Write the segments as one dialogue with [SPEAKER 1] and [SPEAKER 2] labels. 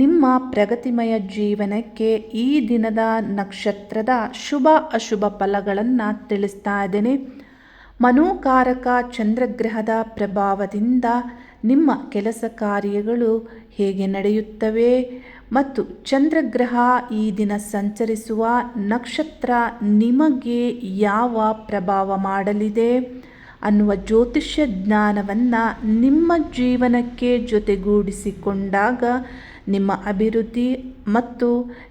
[SPEAKER 1] ನಿಮ್ಮ ಪ್ರಗತಿಮಯ ಜೀವನಕ್ಕೆ ಈ ದಿನದ ನಕ್ಷತ್ರದ ಶುಭ ಅಶುಭ ಫಲಗಳನ್ನು ತಿಳಿಸ್ತಾ ಇದ್ದೇನೆ. ಮನೋಕಾರಕ ಚಂದ್ರಗ್ರಹದ ಪ್ರಭಾವದಿಂದ ನಿಮ್ಮ ಕೆಲಸ ಕಾರ್ಯಗಳು ಹೇಗೆ ನಡೆಯುತ್ತವೆ ಮತ್ತು ಚಂದ್ರಗ್ರಹ ಈ ದಿನ ಸಂಚರಿಸುವ ನಕ್ಷತ್ರ ನಿಮಗೆ ಯಾವ ಪ್ರಭಾವ ಮಾಡಲಿದೆ ಅನ್ನುವ ಜ್ಯೋತಿಷ್ಯ ಜ್ಞಾನವನ್ನು ನಿಮ್ಮ ಜೀವನಕ್ಕೆ ಜೊತೆಗೂಡಿಸಿಕೊಂಡಾಗ ನಿಮ್ಮ ಅಭಿವೃದ್ಧಿ ಮತ್ತು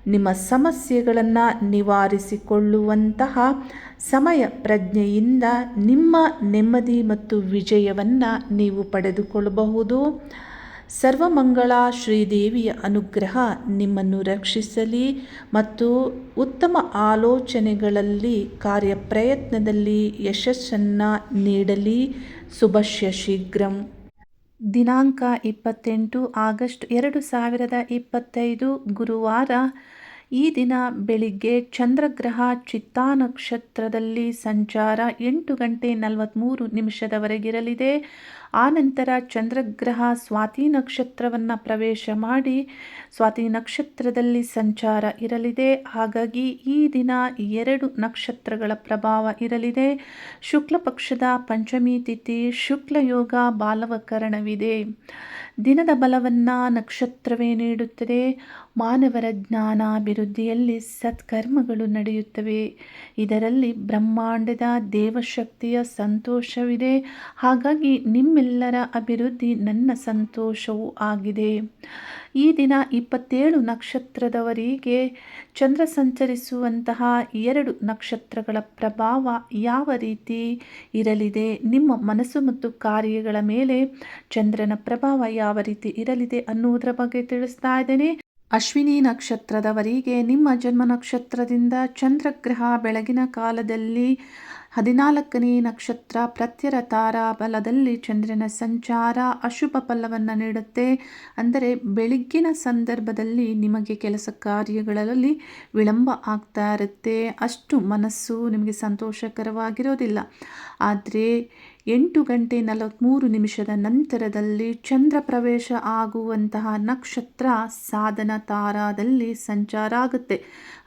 [SPEAKER 1] ನಿಮ್ಮ ಸಮಸ್ಯೆಗಳನ್ನು ನಿವಾರಿಸಿಕೊಳ್ಳುವಂತಹ ಸಮಯ ಪ್ರಜ್ಞೆಯಿಂದ ನಿಮ್ಮ ನೆಮ್ಮದಿ ಮತ್ತು ವಿಜಯವನ್ನು ನೀವು ಪಡೆದುಕೊಳ್ಳಬಹುದು. ಸರ್ವಮಂಗಳ ಶ್ರೀದೇವಿಯ ಅನುಗ್ರಹ ನಿಮ್ಮನ್ನು ರಕ್ಷಿಸಲಿ ಮತ್ತು ಉತ್ತಮ ಆಲೋಚನೆಗಳಲ್ಲಿ, ಕಾರ್ಯಪ್ರಯತ್ನದಲ್ಲಿ ಯಶಸ್ಸನ್ನು ನೀಡಲಿ. ಶುಭಶ್ಯ ಶೀಘ್ರಂ ದಿನಾಂಕ ಇಪ್ಪತ್ತೆಂಟು ಆಗಸ್ಟ್ ಎರಡು ಸಾವಿರದ ಇಪ್ಪತ್ತೈದು ಗುರುವಾರ ಈ ದಿನ ಬೆಳಿಗ್ಗೆ ಚಂದ್ರಗ್ರಹ ಚಿತ್ತಾ ನಕ್ಷತ್ರದಲ್ಲಿ ಸಂಚಾರ ಎಂಟು ಗಂಟೆ ನಲವತ್ತ್ಮೂರು ನಿಮಿಷದವರೆಗಿರಲಿದೆ. ಆನಂತರ ಚಂದ್ರಗ್ರಹ ಸ್ವಾತಿ ನಕ್ಷತ್ರವನ್ನು ಪ್ರವೇಶ ಮಾಡಿ ಸ್ವಾತಿ ನಕ್ಷತ್ರದಲ್ಲಿ ಸಂಚಾರ ಇರಲಿದೆ. ಹಾಗಾಗಿ ಈ ದಿನ ಎರಡು ನಕ್ಷತ್ರಗಳ ಪ್ರಭಾವ ಇರಲಿದೆ. ಶುಕ್ಲ ಪಕ್ಷದ ಪಂಚಮಿ ತಿಥಿ ಶುಕ್ಲಯೋಗ ಬಾಲವಕರಣವಿದೆ. ದಿನದ ಬಲವನ್ನು ನಕ್ಷತ್ರವೇ ನೀಡುತ್ತದೆ. ಮಾನವರ ಜ್ಞಾನಾಭಿವೃದ್ಧಿಯಲ್ಲಿ ಸತ್ಕರ್ಮಗಳು ನಡೆಯುತ್ತವೆ. ಇದರಲ್ಲಿ ಬ್ರಹ್ಮಾಂಡದ ದೇವಶಕ್ತಿಯ ಸಂತೋಷವಿದೆ. ಹಾಗಾಗಿ ನಿಮ್ಮೆಲ್ಲರ ಅಭಿವೃದ್ಧಿ ನನ್ನ ಸಂತೋಷವೂ ಆಗಿದೆ. ಈ ದಿನ ಇಪ್ಪತ್ತೇಳು ನಕ್ಷತ್ರದವರಿಗೆ ಚಂದ್ರ ಸಂಚರಿಸುವಂತಹ ಎರಡು ನಕ್ಷತ್ರಗಳ ಪ್ರಭಾವ ಯಾವ ರೀತಿ ಇರಲಿದೆ? ನಿಮ್ಮ ಮನಸ್ಸು ಮತ್ತು ಕಾರ್ಯಗಳ ಮೇಲೆ ಚಂದ್ರನ ಪ್ರಭಾವ ಯಾವ ರೀತಿ ಇರಲಿದೆ ಅನ್ನುವುದರ ಬಗ್ಗೆ ತಿಳಿಸ್ತಾ ಇದ್ದೇನೆ. ಅಶ್ವಿನಿ ನಕ್ಷತ್ರದವರಿಗೆ ನಿಮ್ಮ ಜನ್ಮ ನಕ್ಷತ್ರದಿಂದ ಚಂದ್ರಗ್ರಹ ಬೆಳಗಿನ ಕಾಲದಲ್ಲಿ ಹದಿನಾಲ್ಕನೇ ನಕ್ಷತ್ರ ಪ್ರತ್ಯರ ತಾರಾ ಬಲದಲ್ಲಿ ಚಂದ್ರನ ಸಂಚಾರ ಅಶುಭ ಫಲವನ್ನು ನೀಡುತ್ತೆ. ಅಂದರೆ ಬೆಳಗ್ಗಿನ ಸಂದರ್ಭದಲ್ಲಿ ನಿಮಗೆ ಕೆಲಸ ಕಾರ್ಯಗಳಲ್ಲಿ ವಿಳಂಬ ಆಗ್ತಾ ಇರುತ್ತೆ. ಅಷ್ಟು ಮನಸ್ಸು ನಿಮಗೆ ಸಂತೋಷಕರವಾಗಿರೋದಿಲ್ಲ. ಆದರೆ ಎಂಟು ಗಂಟೆ ನಲವತ್ತ್ಮೂರು ನಿಮಿಷದ ನಂತರದಲ್ಲಿ ಚಂದ್ರ ಪ್ರವೇಶ ಆಗುವಂತಹ ನಕ್ಷತ್ರ ಸಾಧನ ತಾರಾದಲ್ಲಿ ಸಂಚಾರ ಆಗುತ್ತೆ.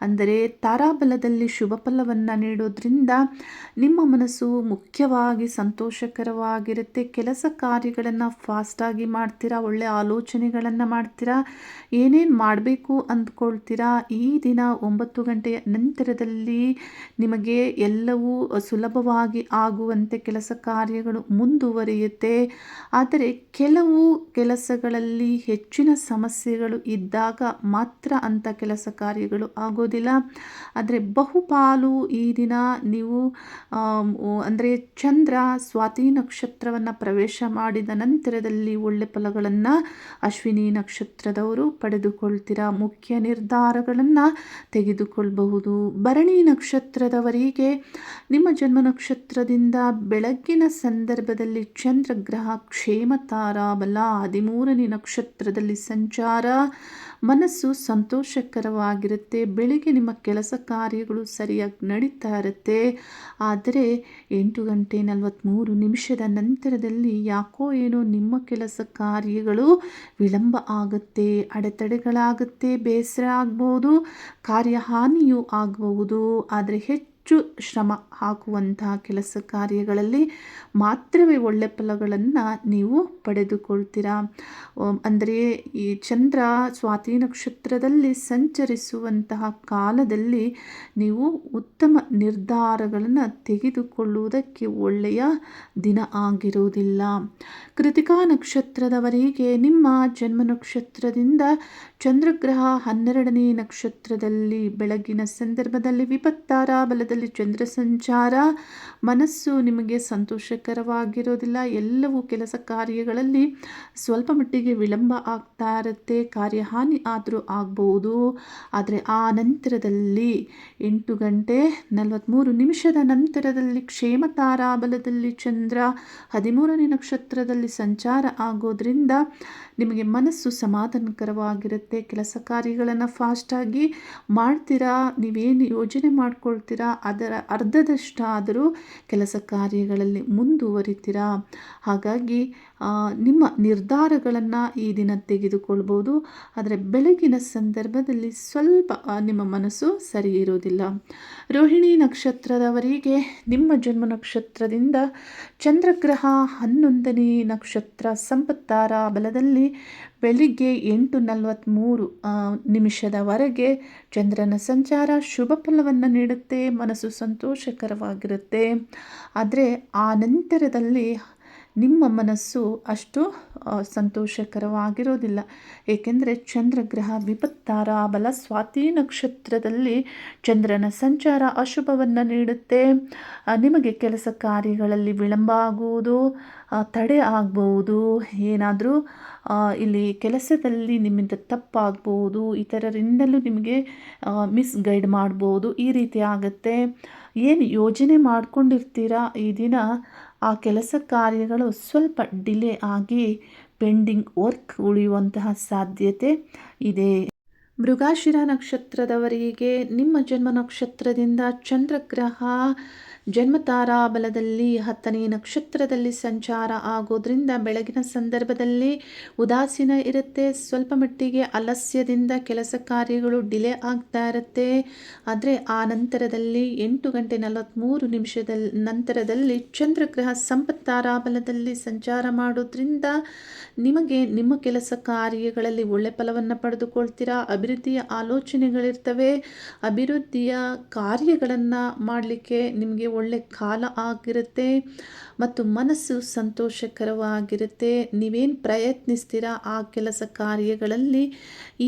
[SPEAKER 1] ಅಂದರೆ ತಾರಾಬಲದಲ್ಲಿ ಶುಭ ಫಲವನ್ನು ನೀಡೋದ್ರಿಂದ ನಿಮ್ಮ ಮನಸ್ಸು ಮುಖ್ಯವಾಗಿ ಸಂತೋಷಕರವಾಗಿರುತ್ತೆ. ಕೆಲಸ ಕಾರ್ಯಗಳನ್ನು ಫಾಸ್ಟಾಗಿ ಮಾಡ್ತೀರಾ? ಒಳ್ಳೆಯ ಆಲೋಚನೆಗಳನ್ನು ಮಾಡ್ತೀರಾ? ಏನೇನು ಮಾಡಬೇಕು ಅಂದ್ಕೊಳ್ತೀರಾ? ಈ ದಿನ ಒಂಬತ್ತು ಗಂಟೆಯ ನಂತರದಲ್ಲಿ ನಿಮಗೆ ಎಲ್ಲವೂ ಸುಲಭವಾಗಿ ಆಗುವಂತೆ ಕೆಲಸ ಕಾರ್ಯಗಳು ಮುಂದುವರಿಯುತ್ತೆ. ಆದರೆ ಕೆಲವು ಕೆಲಸಗಳಲ್ಲಿ ಹೆಚ್ಚಿನ ಸಮಸ್ಯೆಗಳು ಇದ್ದಾಗ ಮಾತ್ರ ಅಂಥ ಕೆಲಸ ಕಾರ್ಯಗಳು ಆಗೋದಿಲ್ಲ ಆದರೆ ಬಹುಪಾಲು ಈ ದಿನ ನೀವು ಅಂದರೆ ಚಂದ್ರ ಸ್ವಾತಿ ನಕ್ಷತ್ರವನ್ನು ಪ್ರವೇಶ ಮಾಡಿದ ನಂತರದಲ್ಲಿ ಒಳ್ಳೆ ಫಲಗಳನ್ನು ಅಶ್ವಿನಿ ನಕ್ಷತ್ರದವರು ಪಡೆದುಕೊಳ್ತೀರಾ? ಮುಖ್ಯ ನಿರ್ಧಾರಗಳನ್ನು ತೆಗೆದುಕೊಳ್ಳಬಹುದು ಭರಣಿ ನಕ್ಷತ್ರದವರಿಗೆ ನಿಮ್ಮ ಜನ್ಮ ನಕ್ಷತ್ರದಿಂದ ಬೆಳಗ್ಗಿನ ಸಂದರ್ಭದಲ್ಲಿ ಚಂದ್ರಗ್ರಹ ಕ್ಷೇಮ ತಾರಾಬಲ ಹದಿಮೂರನೇ ನಕ್ಷತ್ರದಲ್ಲಿ ಸಂಚಾರ ಮನಸ್ಸು ಸಂತೋಷಕರವಾಗಿರುತ್ತೆ, ಬೆಳಿಗ್ಗೆ ನಿಮ್ಮ ಕೆಲಸ ಕಾರ್ಯಗಳು ಸರಿಯಾಗಿ ನಡೀತಾ ಇರುತ್ತೆ. ಆದರೆ ಎಂಟು ಗಂಟೆ ನಲವತ್ತ್ಮೂರು ನಿಮಿಷದ ನಂತರದಲ್ಲಿ ಯಾಕೋ ಏನೋ ನಿಮ್ಮ ಕೆಲಸ ಕಾರ್ಯಗಳು ವಿಳಂಬ ಆಗುತ್ತೆ, ಅಡೆತಡೆಗಳಾಗುತ್ತೆ, ಬೇಸರ ಆಗ್ಬೋದು, ಕಾರ್ಯಹಾನಿಯೂ ಆಗಬಹುದು ಆದರೆ ಹೆಚ್ಚು ಹೆಚ್ಚು ಶ್ರಮ ಹಾಕುವಂತಹ ಕೆಲಸ ಕಾರ್ಯಗಳಲ್ಲಿ ಮಾತ್ರವೇ ಒಳ್ಳೆ ಫಲಗಳನ್ನು ನೀವು ಪಡೆದುಕೊಳ್ತೀರಾ? ಅಂದರೆ ಈ ಚಂದ್ರ ಸ್ವಾತಿ ನಕ್ಷತ್ರದಲ್ಲಿ ಸಂಚರಿಸುವಂತಹ ಕಾಲದಲ್ಲಿ ನೀವು ಉತ್ತಮ ನಿರ್ಧಾರಗಳನ್ನು ತೆಗೆದುಕೊಳ್ಳುವುದಕ್ಕೆ ಒಳ್ಳೆಯ ದಿನ ಆಗಿರುವುದಿಲ್ಲ. ಕೃತಿಕಾ ನಕ್ಷತ್ರದವರಿಗೆ ನಿಮ್ಮ ಜನ್ಮ ನಕ್ಷತ್ರದಿಂದ ಚಂದ್ರಗ್ರಹ ಹನ್ನೆರಡನೇ ನಕ್ಷತ್ರದಲ್ಲಿ ಬೆಳಗಿನ ಸಂದರ್ಭದಲ್ಲಿ ವಿಪತ್ತಾರ ಬಲದಲ್ಲಿ ಚಂದ್ರ ಸಂಚಾರ, ಮನಸ್ಸು ನಿಮಗೆ ಸಂತೋಷಕರವಾಗಿರೋದಿಲ್ಲ. ಎಲ್ಲವೂ ಕೆಲಸ ಕಾರ್ಯಗಳಲ್ಲಿ ಸ್ವಲ್ಪ ಮಟ್ಟಿಗೆ ವಿಳಂಬ ಆಗ್ತಾ ಇರುತ್ತೆ, ಕಾರ್ಯಹಾನಿ ಆದರೂ ಆಗ್ಬೋದು. ಆದರೆ ಆ ನಂತರದಲ್ಲಿ ಎಂಟು ಗಂಟೆ ನಲವತ್ತ್ಮೂರು ನಿಮಿಷದ ನಂತರದಲ್ಲಿ ಕ್ಷೇಮ ತಾರಾಬಲದಲ್ಲಿ ಚಂದ್ರ, ಹದಿಮೂರನೇ ನಕ್ಷತ್ರದಲ್ಲಿ ಸಂಚಾರ ಆಗೋದ್ರಿಂದ ನಿಮಗೆ ಮನಸ್ಸು ಸಮಾಧಾನಕರವಾಗಿರುತ್ತೆ. ಕೆಲಸ ಕಾರ್ಯಗಳನ್ನು ಫಾಸ್ಟಾಗಿ ಮಾಡ್ತೀರಾ? ನೀವೇನು ಯೋಜನೆ ಮಾಡ್ಕೊಳ್ತೀರಾ? ಅದರ ಅರ್ಧದಷ್ಟಾದರೂ ಕೆಲಸ ಕಾರ್ಯಗಳಲ್ಲಿ ಮುಂದುವರಿತೀರಾ? ಹಾಗಾಗಿ ನಿಮ್ಮ ನಿರ್ಧಾರಗಳನ್ನು ಈ ದಿನ ತೆಗೆದುಕೊಳ್ಬೋದು. ಆದರೆ ಬೆಳಗಿನ ಸಂದರ್ಭದಲ್ಲಿ ಸ್ವಲ್ಪ ನಿಮ್ಮ ಮನಸ್ಸು ಸರಿ ಇರೋದಿಲ್ಲ. ರೋಹಿಣಿ ನಕ್ಷತ್ರದವರಿಗೆ ನಿಮ್ಮ ಜನ್ಮ ನಕ್ಷತ್ರದಿಂದ ಚಂದ್ರಗ್ರಹ ಹನ್ನೊಂದನೇ ನಕ್ಷತ್ರ ಸಂಪತ್ತಾರ ಬಲದಲ್ಲಿ ಬೆಳಿಗ್ಗೆ ಎಂಟು ನಲವತ್ತ್ಮೂರು ನಿಮಿಷದವರೆಗೆ ಚಂದ್ರನ ಸಂಚಾರ ಶುಭ ಫಲವನ್ನು ನೀಡುತ್ತೆ. ಮನಸ್ಸು ಸಂತೋಷಕರವಾಗಿರುತ್ತೆ. ಆದರೆ ಆ ನಂತರದಲ್ಲಿ ನಿಮ್ಮ ಮನಸ್ಸು ಅಷ್ಟು ಸಂತೋಷಕರವಾಗಿರೋದಿಲ್ಲ. ಏಕೆಂದರೆ ಚಂದ್ರಗ್ರಹ ವಿಪತ್ತಾರ, ಬಲ ಸ್ವಾತಿ ನಕ್ಷತ್ರದಲ್ಲಿ ಚಂದ್ರನ ಸಂಚಾರ ಅಶುಭವನ್ನು ನೀಡುತ್ತೆ. ನಿಮಗೆ ಕೆಲಸ ಕಾರ್ಯಗಳಲ್ಲಿ ವಿಳಂಬ ಆಗುವುದು ತಡೆ ಆಗ್ಬೋದು ಏನಾದರೂ ಇಲ್ಲಿ ಕೆಲಸದಲ್ಲಿ ನಿಮ್ಮಿಂದ ತಪ್ಪಾಗ್ಬೋದು ಇತರರಿಂದಲೂ ನಿಮಗೆ ಮಿಸ್ಗೈಡ್ ಮಾಡ್ಬೋದು, ಈ ರೀತಿ ಆಗುತ್ತೆ. ಏನು ಯೋಜನೆ ಮಾಡ್ಕೊಂಡಿರ್ತೀರಾ ಈ ದಿನ? ಆ ಕೆಲಸ ಕಾರ್ಯಗಳು ಸ್ವಲ್ಪ ಡಿಲೇ ಆಗಿ ಪೆಂಡಿಂಗ್ ವರ್ಕ್ ಉಳಿಯುವಂತಹ ಸಾಧ್ಯತೆ ಇದೆ. ಮೃಗಾಶಿರ ನಕ್ಷತ್ರದವರಿಗೆ ನಿಮ್ಮ ಜನ್ಮ ನಕ್ಷತ್ರದಿಂದ ಚಂದ್ರಗ್ರಹ ಜನ್ಮತಾರಾಬಲದಲ್ಲಿ ಹತ್ತನೇ ನಕ್ಷತ್ರದಲ್ಲಿ ಸಂಚಾರ ಆಗೋದ್ರಿಂದ ಬೆಳಗಿನ ಸಂದರ್ಭದಲ್ಲಿ ಉದಾಸೀನ ಇರುತ್ತೆ. ಸ್ವಲ್ಪ ಮಟ್ಟಿಗೆ ಅಲಸ್ಯದಿಂದ ಕೆಲಸ ಕಾರ್ಯಗಳು ಡಿಲೇ ಆಗ್ತಾ ಇರುತ್ತೆ. ಆದರೆ ಆ ನಂತರದಲ್ಲಿ ಎಂಟು ಗಂಟೆ ನಲವತ್ತ್ಮೂರು ನಿಮಿಷದ ನಂತರದಲ್ಲಿ ಚಂದ್ರಗ್ರಹ ಸಂಪತ್ತಾರಾಬಲದಲ್ಲಿ ಸಂಚಾರ ಮಾಡೋದ್ರಿಂದ ನಿಮಗೆ ನಿಮ್ಮ ಕೆಲಸ ಕಾರ್ಯಗಳಲ್ಲಿ ಒಳ್ಳೆ ಫಲವನ್ನು ಪಡೆದುಕೊಳ್ತೀರಾ? ಅಭಿವೃದ್ಧಿಯ ಆಲೋಚನೆಗಳಿರ್ತವೆ. ಅಭಿವೃದ್ಧಿಯ ಕಾರ್ಯಗಳನ್ನು ಮಾಡಲಿಕ್ಕೆ ನಿಮಗೆ ಒಳ್ಳೆ ಕಾಲ ಆಗಿರುತ್ತೆ ಮತ್ತು ಮನಸ್ಸು ಸಂತೋಷಕರವಾಗಿರುತ್ತೆ. ನೀವೇನು ಪ್ರಯತ್ನಿಸ್ತೀರಾ ಆ ಕೆಲಸ ಕಾರ್ಯಗಳಲ್ಲಿ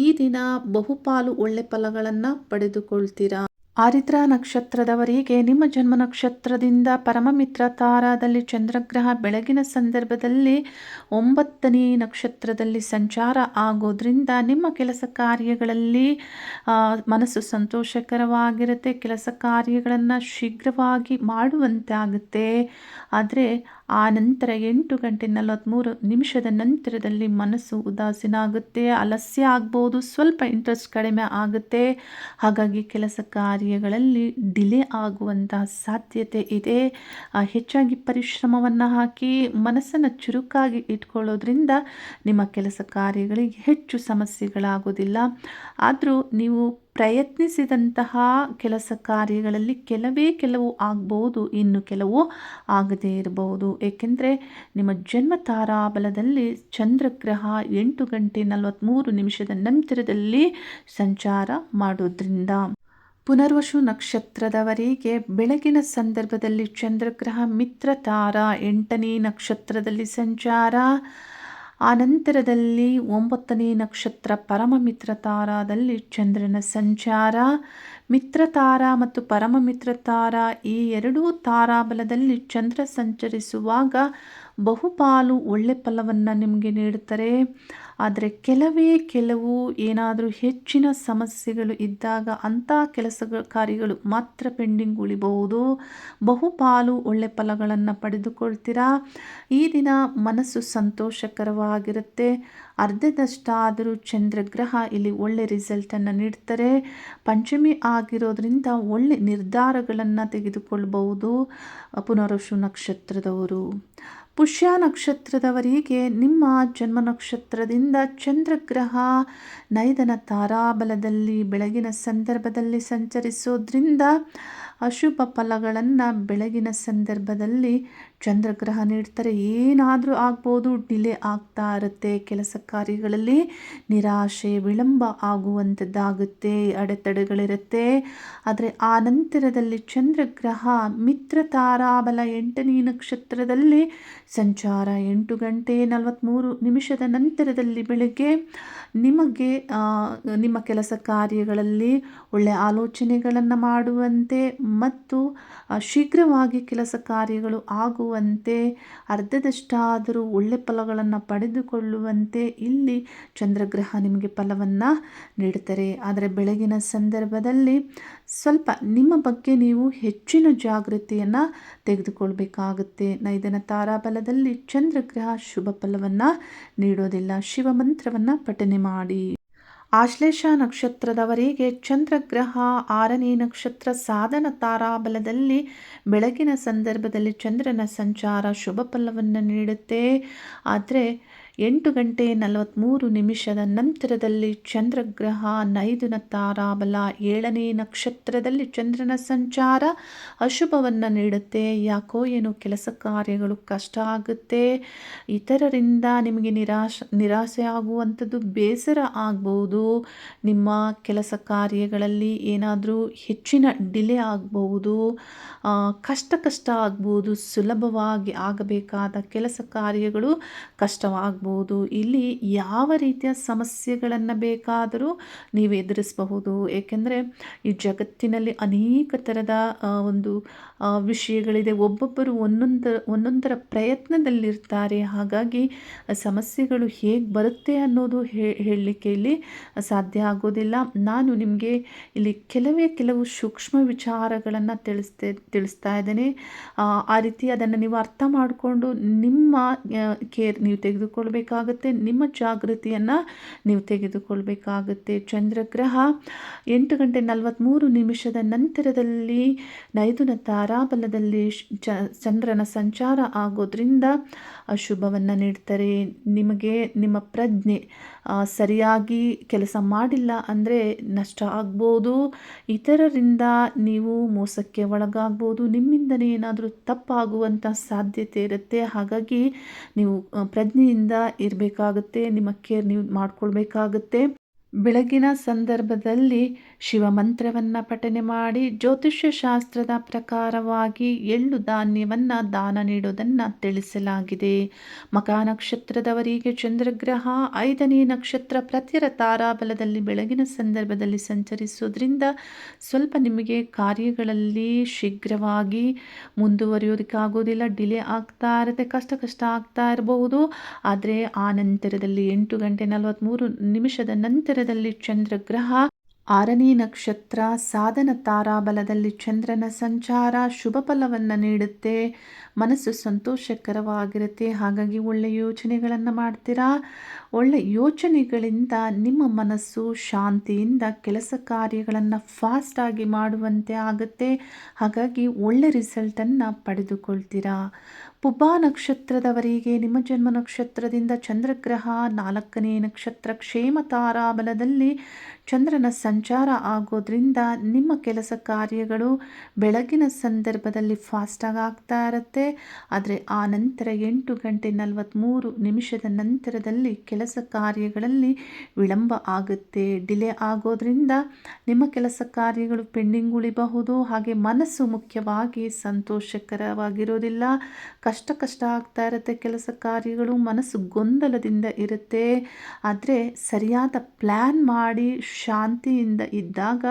[SPEAKER 1] ಈ ದಿನ ಬಹುಪಾಲು ಒಳ್ಳೆ ಫಲಗಳನ್ನು ಪಡೆದುಕೊಳ್ತೀರಾ? ಆರಿದ್ರ ನಕ್ಷತ್ರದವರಿಗೆ ನಿಮ್ಮ ಜನ್ಮ ನಕ್ಷತ್ರದಿಂದ ಪರಮಮಿತ್ರ ತಾರಾದಲ್ಲಿ ಚಂದ್ರಗ್ರಹ ಬೆಳಗಿನ ಸಂದರ್ಭದಲ್ಲಿ ಒಂಬತ್ತನೇ ನಕ್ಷತ್ರದಲ್ಲಿ ಸಂಚಾರ ಆಗೋದ್ರಿಂದ ನಿಮ್ಮ ಕೆಲಸ ಕಾರ್ಯಗಳಲ್ಲಿ ಮನಸ್ಸು ಸಂತೋಷಕರವಾಗಿರುತ್ತೆ. ಕೆಲಸ ಕಾರ್ಯಗಳನ್ನು ಶೀಘ್ರವಾಗಿ ಮಾಡುವಂತೆ ಆಗುತ್ತೆ ಆದರೆ ಆ ನಂತರ ಎಂಟು ಗಂಟೆ ನಲವತ್ತ್ಮೂರು ನಿಮಿಷದ ನಂತರದಲ್ಲಿ ಮನಸ್ಸು ಉದಾಸೀನ ಆಗುತ್ತೆ ಅಲಸ್ಯ ಆಗ್ಬೋದು, ಸ್ವಲ್ಪ ಇಂಟ್ರೆಸ್ಟ್ ಕಡಿಮೆ ಆಗುತ್ತೆ. ಹಾಗಾಗಿ ಕೆಲಸ ಕಾರ್ಯಗಳಲ್ಲಿ ಡಿಲೇ ಆಗುವಂತಹ ಸಾಧ್ಯತೆ ಇದೆ. ಹೆಚ್ಚಾಗಿ ಪರಿಶ್ರಮವನ್ನು ಹಾಕಿ ಮನಸ್ಸನ್ನು ಚುರುಕಾಗಿ ಇಟ್ಕೊಳ್ಳೋದ್ರಿಂದ ನಿಮ್ಮ ಕೆಲಸ ಕಾರ್ಯಗಳಿಗೆ ಹೆಚ್ಚು ಸಮಸ್ಯೆಗಳಾಗೋದಿಲ್ಲ ಆದರೂ ನೀವು ಪ್ರಯತ್ನಿಸಿದಂತಹ ಕೆಲಸ ಕಾರ್ಯಗಳಲ್ಲಿ ಕೆಲವೇ ಕೆಲವು ಆಗ್ಬೋದು, ಇನ್ನು ಕೆಲವು ಆಗದೇ ಇರಬಹುದು. ಏಕೆಂದರೆ ನಿಮ್ಮ ಜನ್ಮ ತಾರಾಬಲದಲ್ಲಿ ಚಂದ್ರಗ್ರಹ ಎಂಟು ಗಂಟೆ ನಲವತ್ತ್ಮೂರು ನಿಮಿಷದ ನಂತರದಲ್ಲಿ ಸಂಚಾರ ಮಾಡೋದ್ರಿಂದ ಪುನರ್ವಶು ನಕ್ಷತ್ರದವರಿಗೆ ಬೆಳಗಿನ ಸಂದರ್ಭದಲ್ಲಿ ಚಂದ್ರಗ್ರಹ ಮಿತ್ರ ತಾರ ಎಂಟನೇ ನಕ್ಷತ್ರದಲ್ಲಿ ಸಂಚಾರ ಆನಂತರದಲ್ಲಿ ಒಂಬತ್ತನೇ ನಕ್ಷತ್ರ ಪರಮ ಮಿತ್ರತಾರಾದಲ್ಲಿ ಚಂದ್ರನ ಸಂಚಾರ. ಮಿತ್ರತಾರ ಮತ್ತು ಪರಮ ಮಿತ್ರತಾರ ಈ ಎರಡೂ ತಾರಾಬಲದಲ್ಲಿ ಚಂದ್ರ ಸಂಚರಿಸುವಾಗ ಬಹುಪಾಲು ಒಳ್ಳೆ ಫಲವನ್ನು ನಿಮಗೆ ನೀಡುತ್ತಾರೆ. ಆದರೆ ಕೆಲವೇ ಕೆಲವು ಏನಾದರೂ ಹೆಚ್ಚಿನ ಸಮಸ್ಯೆಗಳು ಇದ್ದಾಗ ಅಂಥ ಕೆಲಸ ಕಾರ್ಯಗಳು ಮಾತ್ರ ಪೆಂಡಿಂಗ್ ಉಳಿಬಹುದು. ಬಹುಪಾಲು ಒಳ್ಳೆ ಫಲಗಳನ್ನು ಪಡೆದುಕೊಳ್ತೀರಾ? ಈ ದಿನ ಮನಸ್ಸು ಸಂತೋಷಕರವಾಗಿರುತ್ತೆ. ಅರ್ಧದಷ್ಟಾದರೂ ಚಂದ್ರಗ್ರಹ ಇಲ್ಲಿ ಒಳ್ಳೆ ರಿಸಲ್ಟನ್ನು ನೀಡ್ತಾರೆ. ಪಂಚಮಿ ಆಗಿರೋದ್ರಿಂದ ಒಳ್ಳೆ ನಿರ್ಧಾರಗಳನ್ನು ತೆಗೆದುಕೊಳ್ಬಹುದು. ಪುನರಶು ನಕ್ಷತ್ರದವರು. ಪುಷ್ಯ ನಕ್ಷತ್ರದವರಿಗೆ ನಿಮ್ಮ ಜನ್ಮ ನಕ್ಷತ್ರದಿಂದ ಚಂದ್ರಗ್ರಹ ನೈದನ ತಾರಾಬಲದಲ್ಲಿ ಬೆಳಗಿನ ಸಂದರ್ಭದಲ್ಲಿ ಸಂಚರಿಸೋದ್ರಿಂದ ಅಶುಭ ಫಲಗಳನ್ನು ಬೆಳಗಿನ ಸಂದರ್ಭದಲ್ಲಿ ಚಂದ್ರಗ್ರಹ ನೀಡ್ತಾರೆ. ಏನಾದರೂ ಆಗ್ಬೋದು, ಡಿಲೇ ಆಗ್ತಾ ಇರುತ್ತೆ. ಕೆಲಸ ಕಾರ್ಯಗಳಲ್ಲಿ ನಿರಾಶೆ, ವಿಳಂಬ ಆಗುವಂಥದ್ದಾಗುತ್ತೆ, ಅಡೆತಡೆಗಳಿರುತ್ತೆ. ಆದರೆ ಆ ನಂತರದಲ್ಲಿ ಚಂದ್ರಗ್ರಹ ಮಿತ್ರ ತಾರಾಬಲ ಎಂಟನೇ ನಕ್ಷತ್ರದಲ್ಲಿ ಸಂಚಾರ ಎಂಟು ಗಂಟೆ ನಲವತ್ತ್ಮೂರು ನಿಮಿಷದ ನಂತರದಲ್ಲಿ ಬೆಳಗ್ಗೆ ನಿಮಗೆ ನಿಮ್ಮ ಕೆಲಸ ಕಾರ್ಯಗಳಲ್ಲಿ ಒಳ್ಳೆಯ ಆಲೋಚನೆಗಳನ್ನು ಮಾಡುವಂತೆ ಮತ್ತು ಶೀಘ್ರವಾಗಿ ಕೆಲಸ ಕಾರ್ಯಗಳು ಆಗುವಂತೆ ಅರ್ಧದಷ್ಟಾದರೂ ಒಳ್ಳೆ ಫಲಗಳನ್ನು ಪಡೆದುಕೊಳ್ಳುವಂತೆ ಇಲ್ಲಿ ಚಂದ್ರಗ್ರಹ ನಿಮಗೆ ಫಲವನ್ನು ನೀಡುತ್ತಾರೆ ಆದರೆ ಬೆಳಗಿನ ಸಂದರ್ಭದಲ್ಲಿ ಸ್ವಲ್ಪ ನಿಮ್ಮ ಬಗ್ಗೆ ನೀವು ಹೆಚ್ಚಿನ ಜಾಗೃತಿಯನ್ನು ತೆಗೆದುಕೊಳ್ಬೇಕಾಗುತ್ತೆ. ನೈದನ ತಾರಾಬಲದಲ್ಲಿ ಚಂದ್ರಗ್ರಹ ಶುಭ ಫಲವನ್ನು ನೀಡೋದಿಲ್ಲ. ಶಿವ ಮಂತ್ರವನ್ನು ಪಠನೆ ಮಾಡಿ. ಆಶ್ಲೇಷ ನಕ್ಷತ್ರದವರಿಗೆ ಚಂದ್ರಗ್ರಹ ಆರನೇ ನಕ್ಷತ್ರ ಸಾಧನ ತಾರಾಬಲದಲ್ಲಿ ಬೆಳಗಿನ ಸಂದರ್ಭದಲ್ಲಿ ಚಂದ್ರನ ಸಂಚಾರ ಶುಭ ಫಲವನ್ನು ನೀಡುತ್ತೆ. ಆದರೆ ಎಂಟು ಗಂಟೆ ನಲವತ್ತ್ಮೂರು ನಿಮಿಷದ ನಂತರದಲ್ಲಿ ಚಂದ್ರಗ್ರಹ ನೈದುನ ತಾರಾಬಲ ಏಳನೇ ನಕ್ಷತ್ರದಲ್ಲಿ ಚಂದ್ರನ ಸಂಚಾರ ಅಶುಭವನ್ನು ನೀಡುತ್ತೆ. ಯಾಕೋ ಏನು ಕೆಲಸ ಕಾರ್ಯಗಳು ಕಷ್ಟ ಆಗುತ್ತೆ. ಇತರರಿಂದ ನಿಮಗೆ ನಿರಾಶ, ನಿರಾಸೆ ಆಗುವಂಥದ್ದು ಬೇಸರ ಆಗ್ಬೋದು. ನಿಮ್ಮ ಕೆಲಸ ಕಾರ್ಯಗಳಲ್ಲಿ ಏನಾದರೂ ಹೆಚ್ಚಿನ ಡಿಲೇ ಆಗ್ಬೋದು. ಕಷ್ಟ ಕಷ್ಟ ಆಗ್ಬೋದು. ಸುಲಭವಾಗಿ ಆಗಬೇಕಾದ ಕೆಲಸ ಕಾರ್ಯಗಳು ಕಷ್ಟವಾಗ್ಬೋದು ಇಲ್ಲಿ ಯಾವ ರೀತಿಯ ಸಮಸ್ಯೆಗಳನ್ನು ಬೇಕಾದರೂ ನೀವು ಎದುರಿಸಬಹುದು. ಏಕೆಂದರೆ ಈ ಜಗತ್ತಿನಲ್ಲಿ ಅನೇಕ ಥರದ ಒಂದು ವಿಷಯಗಳಿದೆ. ಒಬ್ಬೊಬ್ಬರು ಒಂದೊಂದು, ಒಂದೊಂದರ ಪ್ರಯತ್ನದಲ್ಲಿರ್ತಾರೆ. ಹಾಗಾಗಿ ಸಮಸ್ಯೆಗಳು ಹೇಗೆ ಬರುತ್ತೆ ಅನ್ನೋದು ಹೇಳಲಿಕ್ಕೆ ಇಲ್ಲಿ ಸಾಧ್ಯ ಆಗೋದಿಲ್ಲ. ನಾನು ನಿಮಗೆ ಇಲ್ಲಿ ಕೆಲವೇ ಕೆಲವು ಸೂಕ್ಷ್ಮ ವಿಚಾರಗಳನ್ನು ತಿಳಿಸ್ತೇ, ತಿಳಿಸ್ತಾ ಇದ್ದೇನೆ. ಆ ರೀತಿ ಅದನ್ನು ನೀವು ಅರ್ಥ ಮಾಡಿಕೊಂಡು ನಿಮ್ಮ ಕೇರ್ ನೀವು ತೆಗೆದುಕೊಳ್ಬೇಕಾಗತ್ತೆ. ನಿಮ್ಮ ಜಾಗೃತಿಯನ್ನು ನೀವು ತೆಗೆದುಕೊಳ್ಬೇಕಾಗತ್ತೆ. ಚಂದ್ರಗ್ರಹ ಎಂಟು ಗಂಟೆ ನಲವತ್ತ್ಮೂರು ನಿಮಿಷದ ನಂತರದಲ್ಲಿ ನೈದುನ ತಾರಾಬಲದಲ್ಲಿ ಚಂದ್ರನ ಸಂಚಾರ ಆಗೋದ್ರಿಂದ ಶುಭವನ್ನು ನೀಡ್ತಾರೆ. ನಿಮಗೆ ನಿಮ್ಮ ಪ್ರಜ್ಞೆ ಸರಿಯಾಗಿ ಕೆಲಸ ಮಾಡಿಲ್ಲ ಅಂದರೆ ನಷ್ಟ ಆಗ್ಬೋದು. ಇತರರಿಂದ ನೀವು ಮೋಸಕ್ಕೆ ಒಳಗಾಗ್ಬೋದು. ನಿಮ್ಮಿಂದನೇ ಏನಾದರೂ ತಪ್ಪಾಗುವಂಥ ಸಾಧ್ಯತೆ ಇರುತ್ತೆ. ಹಾಗಾಗಿ ನೀವು ಪ್ರಜ್ಞೆಯಿಂದ ಇರಬೇಕಾಗುತ್ತೆ. ನಿಮ್ಮ ಕೇರ್ ನೀವು ಮಾಡಿಕೊಳ್ಬೇಕಾಗುತ್ತೆ. ಬೆಳಗಿನ ಸಂದರ್ಭದಲ್ಲಿ ಶಿವಮಂತ್ರವನ್ನು ಪಠನೆ ಮಾಡಿ ಜ್ಯೋತಿಷ್ಯ ಶಾಸ್ತ್ರದ ಪ್ರಕಾರವಾಗಿ ಎಳ್ಳು ಧಾನ್ಯವನ್ನು ದಾನ ನೀಡೋದನ್ನು ತಿಳಿಸಲಾಗಿದೆ. ಮಕ ನಕ್ಷತ್ರದವರಿಗೆ ಚಂದ್ರಗ್ರಹ, ಐದನೇ ನಕ್ಷತ್ರ ಪ್ರತಿರ ತಾರಾಬಲದಲ್ಲಿ ಬೆಳಗಿನ ಸಂದರ್ಭದಲ್ಲಿ ಸಂಚರಿಸೋದ್ರಿಂದ ಸ್ವಲ್ಪ ನಿಮಗೆ ಕಾರ್ಯಗಳಲ್ಲಿ ಶೀಘ್ರವಾಗಿ ಮುಂದುವರಿಯೋದಕ್ಕಾಗೋದಿಲ್ಲ ಡಿಲೇ ಆಗ್ತಾ ಇರುತ್ತೆ, ಕಷ್ಟ ಕಷ್ಟ ಆಗ್ತಾ ಇರಬಹುದು. ಆದರೆ ಆ ನಂತರದಲ್ಲಿ ಎಂಟು ಗಂಟೆ ನಲವತ್ತ್ಮೂರು ನಿಮಿಷದ ನಂತರದಲ್ಲಿ ಚಂದ್ರಗ್ರಹ ಆರನೇ ನಕ್ಷತ್ರ ಸಾಧನ ತಾರಾಬಲದಲ್ಲಿ ಚಂದ್ರನ ಸಂಚಾರ ಶುಭ ಫಲವನ್ನು ನೀಡುತ್ತೆ. ಮನಸ್ಸು ಸಂತೋಷಕರವಾಗಿರುತ್ತೆ. ಹಾಗಾಗಿ ಒಳ್ಳೆಯ ಯೋಚನೆಗಳನ್ನು ಮಾಡ್ತೀರಾ? ಒಳ್ಳೆ ಯೋಚನೆಗಳಿಂದ ನಿಮ್ಮ ಮನಸ್ಸು ಶಾಂತಿಯಿಂದ ಕೆಲಸ ಕಾರ್ಯಗಳನ್ನು ಫಾಸ್ಟಾಗಿ ಮಾಡುವಂತೆ ಆಗುತ್ತೆ. ಹಾಗಾಗಿ ಒಳ್ಳೆ ರಿಸಲ್ಟನ್ನು ಪಡೆದುಕೊಳ್ತೀರಾ? ಪುಬ್ಬ ನಕ್ಷತ್ರದವರಿಗೆ ನಿಮ್ಮ ಜನ್ಮ ನಕ್ಷತ್ರದಿಂದ ಚಂದ್ರಗ್ರಹ ನಾಲ್ಕನೇ ನಕ್ಷತ್ರ ಕ್ಷೇಮ ತಾರಾಬಲದಲ್ಲಿ ಚಂದ್ರನ ಸಂಚಾರ ಆಗೋದ್ರಿಂದ ನಿಮ್ಮ ಕೆಲಸ ಕಾರ್ಯಗಳು ಬೆಳಗಿನ ಸಂದರ್ಭದಲ್ಲಿ ಫಾಸ್ಟಾಗಿ ಆಗ್ತಾ ಇರುತ್ತೆ. ಆದರೆ ಆ ನಂತರ ಎಂಟು ಗಂಟೆ ನಲವತ್ತ್ಮೂರು ನಿಮಿಷದ ನಂತರದಲ್ಲಿ ಕೆಲಸ ಕಾರ್ಯಗಳಲ್ಲಿ ವಿಳಂಬ ಆಗುತ್ತೆ. ಡಿಲೇ ಆಗೋದ್ರಿಂದ ನಿಮ್ಮ ಕೆಲಸ ಕಾರ್ಯಗಳು ಪೆಂಡಿಂಗ್ ಉಳಿಬಹುದು. ಹಾಗೆ ಮನಸ್ಸು ಮುಖ್ಯವಾಗಿ ಸಂತೋಷಕರವಾಗಿರೋದಿಲ್ಲ. ಕಷ್ಟ ಕಷ್ಟ ಆಗ್ತಾ ಇರುತ್ತೆ ಕೆಲಸ ಕಾರ್ಯಗಳು. ಮನಸ್ಸು ಗೊಂದಲದಿಂದ ಇರುತ್ತೆ. ಆದರೆ ಸರಿಯಾದ ಪ್ಲ್ಯಾನ್ ಮಾಡಿ ಶಾಂತಿಯಿಂದ ಇದ್ದಾಗ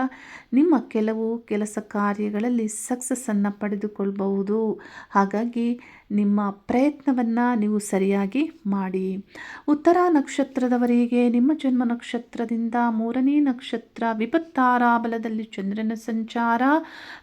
[SPEAKER 1] ನಿಮ್ಮ ಕೆಲವು ಕೆಲಸ ಕಾರ್ಯಗಳಲ್ಲಿ ಸಕ್ಸಸ್ಸನ್ನು ಪಡೆದುಕೊಳ್ಬಹುದು. ಹಾಗಾಗಿ ನಿಮ್ಮ ಪ್ರಯತ್ನವನ್ನು ನೀವು ಸರಿಯಾಗಿ ಮಾಡಿ. ಉತ್ತರ ನಕ್ಷತ್ರದವರಿಗೆ ನಿಮ್ಮ ಜನ್ಮ ನಕ್ಷತ್ರದಿಂದ ಮೂರನೇ ನಕ್ಷತ್ರ ವಿಪತ್ತಾರಾಬಲದಲ್ಲಿ ಚಂದ್ರನ ಸಂಚಾರ.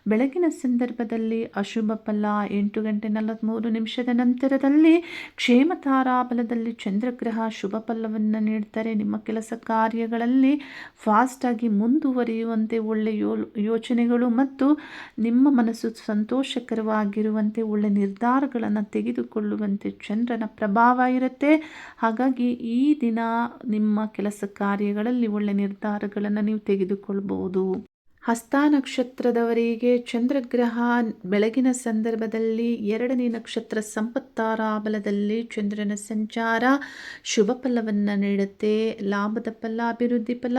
[SPEAKER 1] ಬೆಳಗಿನ ಸಂದರ್ಭದಲ್ಲಿ ಅಶುಭ ಫಲ ಎಂಟು ಗಂಟೆ ನಲವತ್ತ್ಮೂರು ನಿಮಿಷದ ನಂತರದಲ್ಲಿ ಕ್ಷೇಮ ತಾರಾಬಲದಲ್ಲಿ ಚಂದ್ರಗ್ರಹ ಶುಭ ಫಲವನ್ನು ನೀಡ್ತಾರೆ. ನಿಮ್ಮ ಕೆಲಸ ಕಾರ್ಯಗಳಲ್ಲಿ ಫಾಸ್ಟಾಗಿ ಮುಂದುವರಿಯುವಂತೆ ಒಳ್ಳೆ ಯೋ, ಯೋಚನೆಗಳು ಮತ್ತು ನಿಮ್ಮ ಮನಸ್ಸು ಸಂತೋಷಕರವಾಗಿರುವಂತೆ ಒಳ್ಳೆ ನಿರ್ಧಾರಗಳನ್ನು ತೆಗೆದುಕೊಳ್ಳುವಂತೆ ಚಂದ್ರನ ಪ್ರಭಾವ ಇರುತ್ತೆ. ಹಾಗಾಗಿ ಈ ದಿನ ನಿಮ್ಮ ಕೆಲಸ ಕಾರ್ಯಗಳಲ್ಲಿ ಒಳ್ಳೆ ನಿರ್ಧಾರಗಳನ್ನು ನೀವು ತೆಗೆದುಕೊಳ್ಬಹುದು. ಹಸ್ತ ನಕ್ಷತ್ರದವರಿಗೆ ಚಂದ್ರಗ್ರಹ ಬೆಳಗಿನ ಸಂದರ್ಭದಲ್ಲಿ ಎರಡನೇ ನಕ್ಷತ್ರ ಸಂಪತ್ತಾರ ಬಲದಲ್ಲಿ ಚಂದ್ರನ ಸಂಚಾರ ಶುಭ ಫಲವನ್ನು ನೀಡುತ್ತೆ, ಲಾಭದ ಫಲ, ಅಭಿವೃದ್ಧಿ ಫಲ.